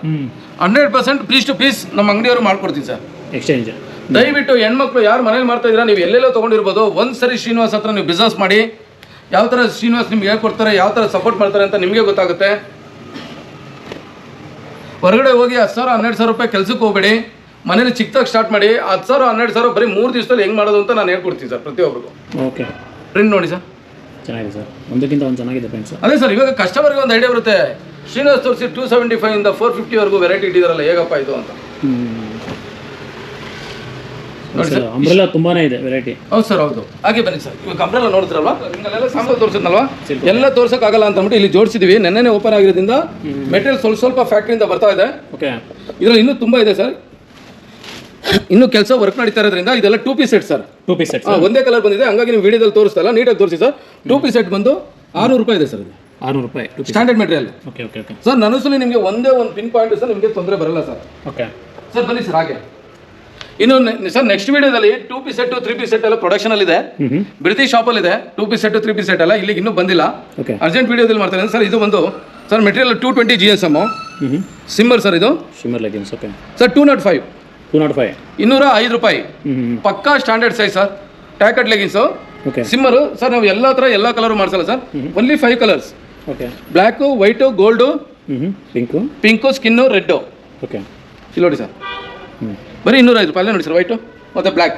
hundred percent piece to piece ನಮ್ಮ ಅಂಗಡಿಯವರು ಮಾಡ್ಕೊಡ್ತೀವಿ ಸರ್ ಎಕ್ಸ್ಚೇಂಜ್ ದಯವಿಟ್ಟು ಹೆಣ್ಮಕ್ಳು ಯಾರು ಮನೇಲಿ ಮಾಡ್ತಾ ಇದ್ದೀರಾ? ನೀವು ಎಲ್ಲೆಲ್ಲೋ ತೊಗೊಂಡಿರ್ಬೋದು. ಒಂದು ಸರಿ ಶ್ರೀನಿವಾಸ್ ಹತ್ರ ನೀವು ಬಿಸ್ನೆಸ್ ಮಾಡಿ. ಯಾವ ಥರ ಶ್ರೀನಿವಾಸ್ ನಿಮ್ಗೆ ಹೇಳ್ಕೊಡ್ತಾರೆ ಯಾವ ಥರ ಸಪೋರ್ಟ್ ಮಾಡ್ತಾರೆ ಅಂತ ನಿಮಗೆ ಗೊತ್ತಾಗುತ್ತೆ. ಹೊರಗಡೆ ಹೋಗಿ ಹತ್ತು ಸಾವಿರ ಹನ್ನೆರಡು ಸಾವಿರ ರೂಪಾಯಿ ಕೆಲಸಕ್ಕೆ ಹೋಗಬೇಡಿ. ಮನೇಲಿ ಚಿಕ್ಕದಾಗ ಸ್ಟಾರ್ಟ್ ಮಾಡಿ. ಹತ್ತು ಸಾವಿರ ಹನ್ನೆರಡು ಸಾವಿರ ಬರೀ ಮೂರು ದಿವಸದಲ್ಲಿ ಹೆಂಗೆ ಮಾಡೋದು ಅಂತ ನಾನು ಹೇಳ್ಕೊಡ್ತೀನಿ ಸರ್ ಪ್ರತಿಯೊಬ್ಬರಿಗೂ ಓಕೆ ಪ್ರಿಂಟ್ ನೋಡಿ ಸರ್ ಚೆನ್ನಾಗಿದೆ ಸರ್. ಒಂದಕ್ಕಿಂತ ಒಂದು ಚೆನ್ನಾಗಿದೆ ಫ್ರೆಂಡ್ಸ್ ಅದೇ ಸರ್ ಇವಾಗ ಕಸ್ಟಮರ್ಗೆ ಒಂದು ಐಡಿಯಾ ಬರುತ್ತೆ. ಶ್ರೀನಿವಾಸ್ ತೋರಿಸಿ ಟು ಸೆವೆಂಟಿ ಫೈವ್ ಇಂದ ಫೋರ್ ಫಿಫ್ಟಿವರೆಗೂ ವೆರೈಟಿ ಇಟ್ಟಿದಾರಲ್ಲ ಹೇಗಪ್ಪ ಇದು ಅಂತ. ನೋಡಿ ಸರ್ ಅಂಬ್ರೆಲ್ಲ ತುಂಬಾನೇ ಇದೆ ವೆರೈಟಿ ಹೌದು ಸರ್ ಹೌದು. ಹಾಗೆ ಬನ್ನಿ ಸರ್ ಇವಾಗ ಅಂಬ್ರೆಲ್ಲ ನೋಡಿದ್ರಲ್ವಾ? ನಿಮ್ಮಲ್ಲೆಲ್ಲ ಸಾಂಬಾರ್ ತೋರಿಸಿದ್ನಲ್ವಾ? ಎಲ್ಲ ತೋರ್ಸೋಕ್ಕಾಗಲ್ಲ ಅಂತ ಅಂದ್ಬಿಟ್ಟು ಇಲ್ಲಿ ಜೋಡಿಸಿದ್ವಿ. ನೆನ್ನೆ ಓಪನ್ ಆಗಿರೋದ್ರಿಂದ ಮೆಟೀರಿಯಲ್ ಸ್ವಲ್ಪ ಸ್ವಲ್ಪ ಫ್ಯಾಕ್ಟ್ರಿಯಿಂದ ಬರ್ತಾ ಇದೆ. ಓಕೆ ಇದರಲ್ಲಿ ಇನ್ನೂ ತುಂಬ ಇದೆ ಸರ್. ಇನ್ನೂ ಕೆಲಸ ವರ್ಕ್ ನಡೀತಾ ಇರೋದ್ರಿಂದ ಇದೆಲ್ಲ two piece set sir. Two piece set ಒಂದೇ ಕಲರ್ ಬಂದಿದೆ. ಹಂಗಾಗಿ ನೀವು ವಿಡಿಯೋದಲ್ಲಿ ತೋರಿಸ್ತಲ್ಲ ನೀಟಾಗಿ ತೋರಿಸಿ ಸರ್ ಟೂ ಪೀಸ್ ಸೆಟ್ ಬಂದು ಆರುನೂರು ರೂಪಾಯಿ ಇದೆ ಸರ್ ಇದು ಆರುನೂರು ರೂಪಾಯಿ standard material okay okay okay sir ಸಲ ನಿಮಗೆ ಒಂದೇ ಒಂದು ಪಿನ್ ಪಾಯಿಂಟ್ ಸರ್ ನಿಮಗೆ ತೊಂದರೆ ಬರಲ್ಲ ಸರ್ ಓಕೆ ಸರ್ ಬನ್ನಿ ಸರ್ ಹಾಗೆ. ಇನ್ನು ಸರ್ ನೆಕ್ಸ್ಟ್ ವಿಡಿಯೋದಲ್ಲಿ two P set three P set ಎಲ್ಲ ಪ್ರೊಡಕ್ಷನ್ ಅಲ್ಲಿ ಇದೆ ಬ್ರಿಟಿಷ್ ಶಾಪ್ ಅಲ್ಲಿ ಇದೆ two P set three P set ಎಲ್ಲ ಇಲ್ಲಿಗೆ ಇನ್ನೂ ಬಂದಿಲ್ಲ. ಓಕೆ ಅರ್ಜೆಂಟ್ ವಿಡಿಯೋದಲ್ಲಿ ಮಾಡ್ತಾರೆ ಸರ್ ಇದು ಒಂದು sir material two twenty G S ಹ್ಞೂ ಸಿಮ್ಮರ್ ಸರ್ ಇದು. Shimmer leggings okay sir two nought five two nought five ಇನ್ನೂರ ಐದು ರೂಪಾಯಿ ಪಕ್ಕಾ ಸ್ಟ್ಯಾಂಡರ್ಡ್ ಸೈಜ್ ಸರ್ ಟ್ಯಾಕೆಟ್ ಲೆಗಿನ್ಸು ಓಕೆ ಸಿಮ್ಮರು ಸರ್ ನಾವು ಎಲ್ಲ ಥರ ಎಲ್ಲ colour ಮಾಡಿಸಲ್ಲ sir only five colours okay black white gold ಹ್ಞೂ ಹ್ಞೂ pink pink skin red okay ಇಲ್ಲಿ ನೋಡಿ ಸರ್ ಬರೀ ಬರೀ ಇನ್ನೂರೈದು ರೂಪಾಯಿ ಅಲ್ಲೇ ನೋಡಿ ಸರ್ ವೈಟು ಮತ್ತು ಬ್ಲ್ಯಾಕ್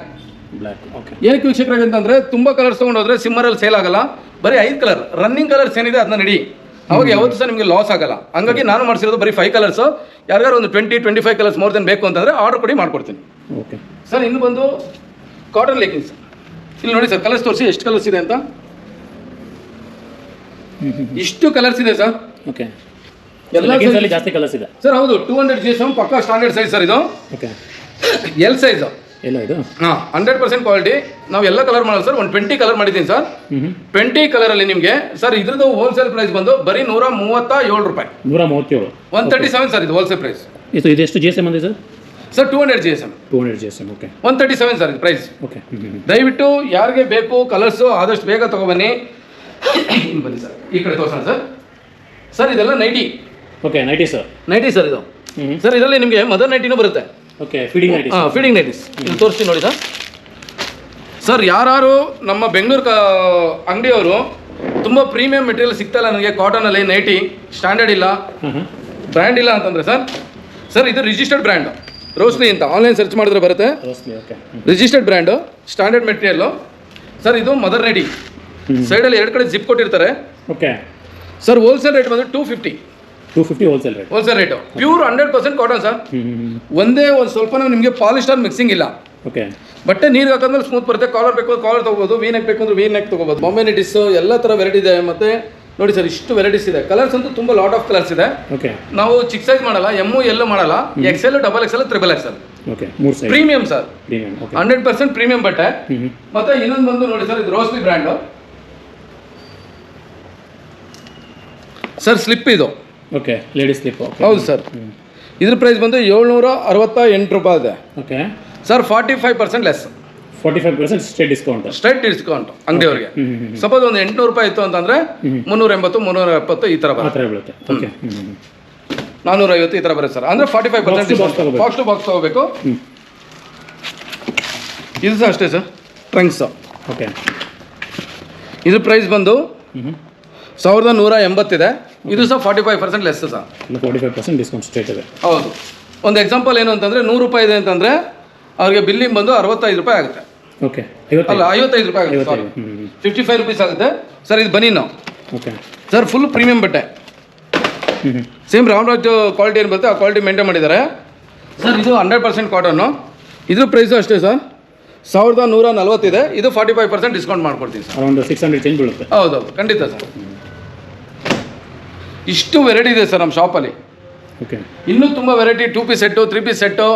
ಬ್ಲ್ಯಾಕ್ ಓಕೆ ಏನಕ್ಕೆ ವೀಕ್ಷಕರಾಗಿ ಅಂತಂದರೆ ತುಂಬ ಕಲರ್ಸ್ ತೊಗೊಂಡೋದ್ರೆ ಸಿಮ್ಮರಲ್ಲಿ ಸೇಲ್ ಆಗಲ್ಲ. ಬರೀ ಐದು ಕಲರ್ ರನ್ನಿಂಗ್ ಕಲರ್ಸ್ ಏನಿದೆ ಅದನ್ನ ನಡಿ. ಅವಾಗ ಯಾವತ್ತೂ ಸಹ ನಿಮಗೆ ಲಾಸ್ ಆಗಲ್ಲ. ಹಂಗಾಗಿ ನಾನು ಮಾಡಿಸಿರೋದು ಬರೀ ಫೈವ್ ಕಲರ್ಸ್ ಯಾರಿಗಾರು ಒಂದು twenty twenty five colours more than ಬೇಕು ಅಂತಂದರೆ ಆರ್ಡರ್ ಕೊಡಿ ಮಾಡ್ಕೊಡ್ತೀನಿ. ಓಕೆ. ಸರ್ ಇನ್ನು ಬಂದು ಕಾಟನ್ ಲೆಗಿನ್ಸ್ ಇಲ್ಲಿ ನೋಡಿ ಸರ್ ಕಲರ್ಸ್ ತೋರಿಸಿ ಎಷ್ಟು ಕಲರ್ಸ್ ಇದೆ ಅಂತ. ಇಷ್ಟು ಕಲರ್ಸ್ ಇದೆ ಸರ್. ಓಕೆ. ಎಲ್ಲ ಜಾಸ್ತಿ ಕಲರ್ಸ್ ಇದೆ. ಸರ್ ಹೌದು ಟೂ ಹಂಡ್ರೆಡ್ ಜಿ ಎಸ್ ಪಕ್ಕಾ ಸ್ಟ್ಯಾಂಡರ್ಡ್ ಸೈಜ್ ಸರ್ ಇದು. ಓಕೆ. ಎಲ್ ಸೈಜು ಎಲ್ಲ ಇದು? ಹಾಂ ಹಂಡ್ರೆಡ್ ಪರ್ಸೆಂಟ್ ಕ್ವಾಲಿಟಿ ನಾವು ಎಲ್ಲ ಕಲರ್ ಮಾಡೋದು ಸರ್ ಒಂದು ಟ್ವೆಂಟಿ ಕಲರ್ ಮಾಡಿದ್ದೀನಿ ಸರ್ ಟ್ವೆಂಟಿ ಕಲರಲ್ಲಿ ನಿಮಗೆ ಸರ್ ಇದ್ರದ್ದು ಹೋಲ್ಸೇಲ್ ಪ್ರೈಸ್ ಬಂದು ಬರೀ ನೂರ ಮೂವತ್ತ ಏಳು ರೂಪಾಯಿ. ನೂರ ಮೂವತ್ತೇಳು. ಒನ್ ತರ್ಟಿ ಸೆವೆನ್ ಸರ್ ಇದು ಹೋಲ್ಸೇಲ್ ಪ್ರೈಸ್ ಇದು ಇದೆಷ್ಟು G S M sir sir two hundred G S M two hundred G S M okay one thirty seven sir ಇದು ಪ್ರೈಸ್ ಓಕೆ ದಯವಿಟ್ಟು ಯಾರಿಗೆ ಬೇಕು ಕಲರ್ಸು ಆದಷ್ಟು ಬೇಗ ತೊಗೊಬನ್ನಿ. ಬನ್ನಿ ಸರ್ ಈ ಕಡೆ ತೋರ್ಸೋಣ ಸರ್ ಸರ್ ಇದೆಲ್ಲ nighty okay nighty sir nighty sir ಇದು. ಸರ್ ಇದರಲ್ಲಿ ನಿಮಗೆ ಮದರ್ ನೈಟಿನೂ ಬರುತ್ತೆ. ಓಕೆ ಫೀಡಿಂಗ್ ನೈಟಿ ಹಾಂ ಫೀಡಿಂಗ್ ನೈಟೀಸ್ ಇಲ್ಲಿ ತೋರಿಸ್ತೀನಿ ನೋಡಿ ಸರ್. ಸರ್ ಯಾರು ನಮ್ಮ ಬೆಂಗಳೂರು ಕ ಅಂಗಡಿಯವರು ತುಂಬ ಪ್ರೀಮಿಯಂ ಮೆಟೀರಿಯಲ್ ಸಿಗ್ತಾಯಿಲ್ಲ ನನಗೆ ಕಾಟನಲ್ಲಿ ನೈಟಿ ಸ್ಟ್ಯಾಂಡರ್ಡ್ ಇಲ್ಲ. ಬ್ರ್ಯಾಂಡ್ ಇಲ್ಲ ಅಂತಂದರೆ ಸರ್ ಸರ್ ಇದು ರಿಜಿಸ್ಟರ್ಡ್ ಬ್ರ್ಯಾಂಡ್ ರೋಸ್ನಿ ಅಂತ. ಆನ್ಲೈನ್ ಸರ್ಚ್ ಮಾಡಿದ್ರೆ ಬರುತ್ತೆ. Registered brand standard material sir ಇದು ಮದರ್ ನೈಟಿ ಸೈಡಲ್ಲಿ ಎರಡು ಕಡೆ ಜಿಪ್ ಕೊಟ್ಟಿರ್ತಾರೆ. ಓಕೆ ಸರ್ ಹೋಲ್ಸೇಲ್ ರೇಟ್ ಬಂದರೆ two fifty two fifty wholesale rate wholesale rate pure hundred percent cotton sir ಒಂದೇ ಒಂದು ಸ್ವಲ್ಪ ನಿಮಗೆ ಪಾಲಿಸ್ಟರ್ ಮಿಕ್ಸಿಂಗ್ ಇಲ್ಲ. ಓಕೆ ಬಟ್ಟೆ ನೀರು ಹಾಕಂದ್ರೆ ಸ್ಮೂತ್ ಬರುತ್ತೆ. ಕಾಲರ್ ಬೇಕು ಕಾಲರ್ ತೊಗೋಬೋದು ವೀ ನೆಕ್ ಬೇಕು ಅಂದ್ರೆ ವಿ ನೆಕ್ ತೊಗೋಬೋದು. ಬಾಂಬೆ ನೆಟಿಸು ಎಲ್ಲ ಥರ ವೆರೈಟಿ ಇದೆ. ಮತ್ತೆ ನೋಡಿ ಸರ್ ಇಷ್ಟು ವೆರೈಟೀಸ್ ಇದೆ. ಕಲರ್ಸ್ ಅಂತೂ ತುಂಬ ಲಾಟ್ ಆಫ್ ಕಲರ್ಸ್ ಇದೆ. ಓಕೆ ನಾವು ಚಿಕ್ಕ ಸೈಜ್ ಮಾಡಲ್ಲ ಎಮ್ಮು ಎಲ್ಲೂ ಮಾಡಲ್ಲ XL double XL triple XL okay ಮೂರು size premium sir premium hundred percent premium ಬಟ್ಟೆ. ಮತ್ತೆ ಇನ್ನೊಂದು ಬಂದು ನೋಡಿ ಸರ್ ಇದು ರೋಸ್ಲಿ ಬ್ರ್ಯಾಂಡು ಸರ್ ಸ್ಲಿಪ್ ಇದು. ಓಕೆ ಲೇಡೀಸ್ ಸ್ಲಿಪ್ ಹೌದು ಸರ್. ಇದ್ರ ಪ್ರೈಸ್ ಬಂದು ಏಳ್ನೂರ ಅರವತ್ತ ಎಂಟು ರೂಪಾಯಿ ಇದೆ okay sir forty five percent less forty five percent straight discount straight discount ಅಂಗಡಿಯವ್ರಿಗೆ suppose ಒಂದು ಎಂಟುನೂರು ರೂಪಾಯಿ ಇತ್ತು ಅಂತಂದ್ರೆ ಮುನ್ನೂರ ಎಂಬತ್ತು ಮುನ್ನೂರ ಎಪ್ಪತ್ತು ಈ ಥರ ಬರುತ್ತೆ. ಬೀಳುತ್ತೆ. ಓಕೆ ನಾನ್ನೂರ ಐವತ್ತು ಈ ಥರ ಬರುತ್ತೆ ಸರ್. ಅಂದ್ರೆ forty five percent box to box ತಗೋಬೇಕು. ಇದು ಸಹ ಅಷ್ಟೇ ಸರ್. ಟ್ರಂಕ್ಸ್ ಓಕೆ ಇದ್ರ ಪ್ರೈಸ್ ಬಂದು ಸಾವಿರದ ನೂರ ಎಂಬತ್ತಿದೆ. ಇದು ಸಹ forty five percent less sir forty five percent discount straight ಇದೆ. ಹೌದು. ಒಂದು ಎಕ್ಸಾಂಪಲ್ ಏನು ಅಂತಂದರೆ ನೂರು ರೂಪಾಯಿ ಇದೆ ಅಂತಂದರೆ ಅವ್ರಿಗೆ ಬಿಲ್ಲಿಂಗ್ ಬಂದು ಅರವತ್ತೈದು ರೂಪಾಯಿ ಆಗುತ್ತೆ. ಓಕೆ ಅಲ್ಲ ಐವತ್ತೈದು ರೂಪಾಯಿ ಆಗುತ್ತೆ ಸಾರಿ ಫಿಫ್ಟಿ ಫೈವ್ ರುಪೀಸ್ ಆಗುತ್ತೆ. ಸರ್ ಇದು ಬನ್ನಿ ನಾವು. ಓಕೆ ಸರ್ ಫುಲ್ ಪ್ರೀಮಿಯಂ ಬಟ್ಟೆ. ಸೇಮ್ ರಾಮರಾಜ್ ಕ್ವಾಲಿಟಿ ಏನು ಬರುತ್ತೆ ಆ ಕ್ವಾಲಿಟಿ ಮೇಂಟೈನ್ ಮಾಡಿದ್ದಾರೆ. ಸರ್ ಇದು ಹಂಡ್ರೆಡ್ ಪರ್ಸೆಂಟ್ ಕಾಟನ್ನು ಇದ್ರ ಪ್ರೈಸು ಅಷ್ಟೇ ಸರ್ ಸಾವಿರದ ನೂರ ನಲ್ವತ್ತಿದೆ. ಇದು ಫಾರ್ಟಿ ಫೈವ್ ಪರ್ಸೆಂಟ್ ಡಿಸ್ಕೌಂಟ್ ಮಾಡ್ಕೊಡ್ತೀನಿ sir around six hundred change ಬೀಳುತ್ತೆ. ಹೌದೌದು ಖಂಡಿತ ಸರ್ ಇಷ್ಟು ವೆರೈಟಿ ಇದೆ ಸರ್ ನಮ್ಮ ಶಾಪಲ್ಲಿ ಓಕೆ ಇನ್ನೂ ತುಂಬ variety two piece set three piece set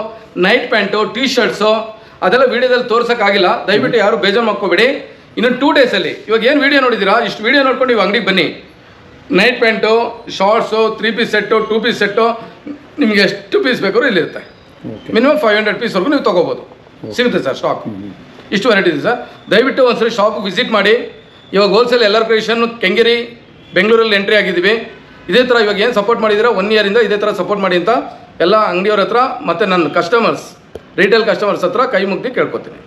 night pant T shirts ಅದೆಲ್ಲ ವೀಡಿಯೋದಲ್ಲಿ ತೋರ್ಸೋಕ್ಕಾಗಿಲ್ಲ. ದಯವಿಟ್ಟು ಯಾರು ಬೇಜಾರು ಮಾಡ್ಕೋಬೇಡಿ. ಇನ್ನು ಟೂ ಡೇಸಲ್ಲಿ ಇವಾಗ ಏನು ವೀಡಿಯೋ ನೋಡಿದ್ದೀರಾ ಇಷ್ಟು ವೀಡಿಯೋ ನೋಡ್ಕೊಂಡು ನೀವು ಅಂಗಡಿಗೆ ಬನ್ನಿ. Night pant shorts three piece set two piece set ನಿಮಗೆ ಎಷ್ಟು ಪೀಸ್ ಬೇಕಾದ್ರೂ ಇಲ್ಲಿರುತ್ತೆ. ಮಿನಿಮಮ್ ಫೈವ್ ಹಂಡ್ರೆಡ್ ಪೀಸ್ವರೆಗೂ ನೀವು ತೊಗೋಬೋದು. ಸಿಗುತ್ತೆ ಸರ್ ಸ್ಟಾಕ್ ಇಷ್ಟು ವೆರೈಟಿ ಇದೆ ಸರ್. ದಯವಿಟ್ಟು ಒಂದ್ಸರಿ ಶಾಪಿಗೆ ವಿಸಿಟ್ ಮಾಡಿ. ಇವಾಗ ಹೋಲ್ಸೇಲ್ ಎಲ್ಲರ ಕ್ರಿಯೇಷನ್ ಕೆಂಗೇರಿ ಬೆಂಗಳೂರಲ್ಲಿ ಎಂಟ್ರಿ ಆಗಿದ್ದೀವಿ. ಇದೇ ಥರ ಇವಾಗ ಏನು ಸಪೋರ್ಟ್ ಮಾಡಿದ್ದೀರಾ ಒನ್ ಇಯರಿಂದ ಇದೇ ಥರ ಸಪೋರ್ಟ್ ಮಾಡಿ ಅಂತ ಎಲ್ಲ ಅಂಗಡಿಯವ್ರ ಹತ್ರ ಮತ್ತು ನನ್ನ ಕಸ್ಟಮರ್ಸ್ ರಿಟೇಲ್ ಕಸ್ಟಮರ್ಸ್ ಹತ್ರ ಕೈ ಮುಗ್ದು ಕೇಳ್ಕೊತೀನಿ.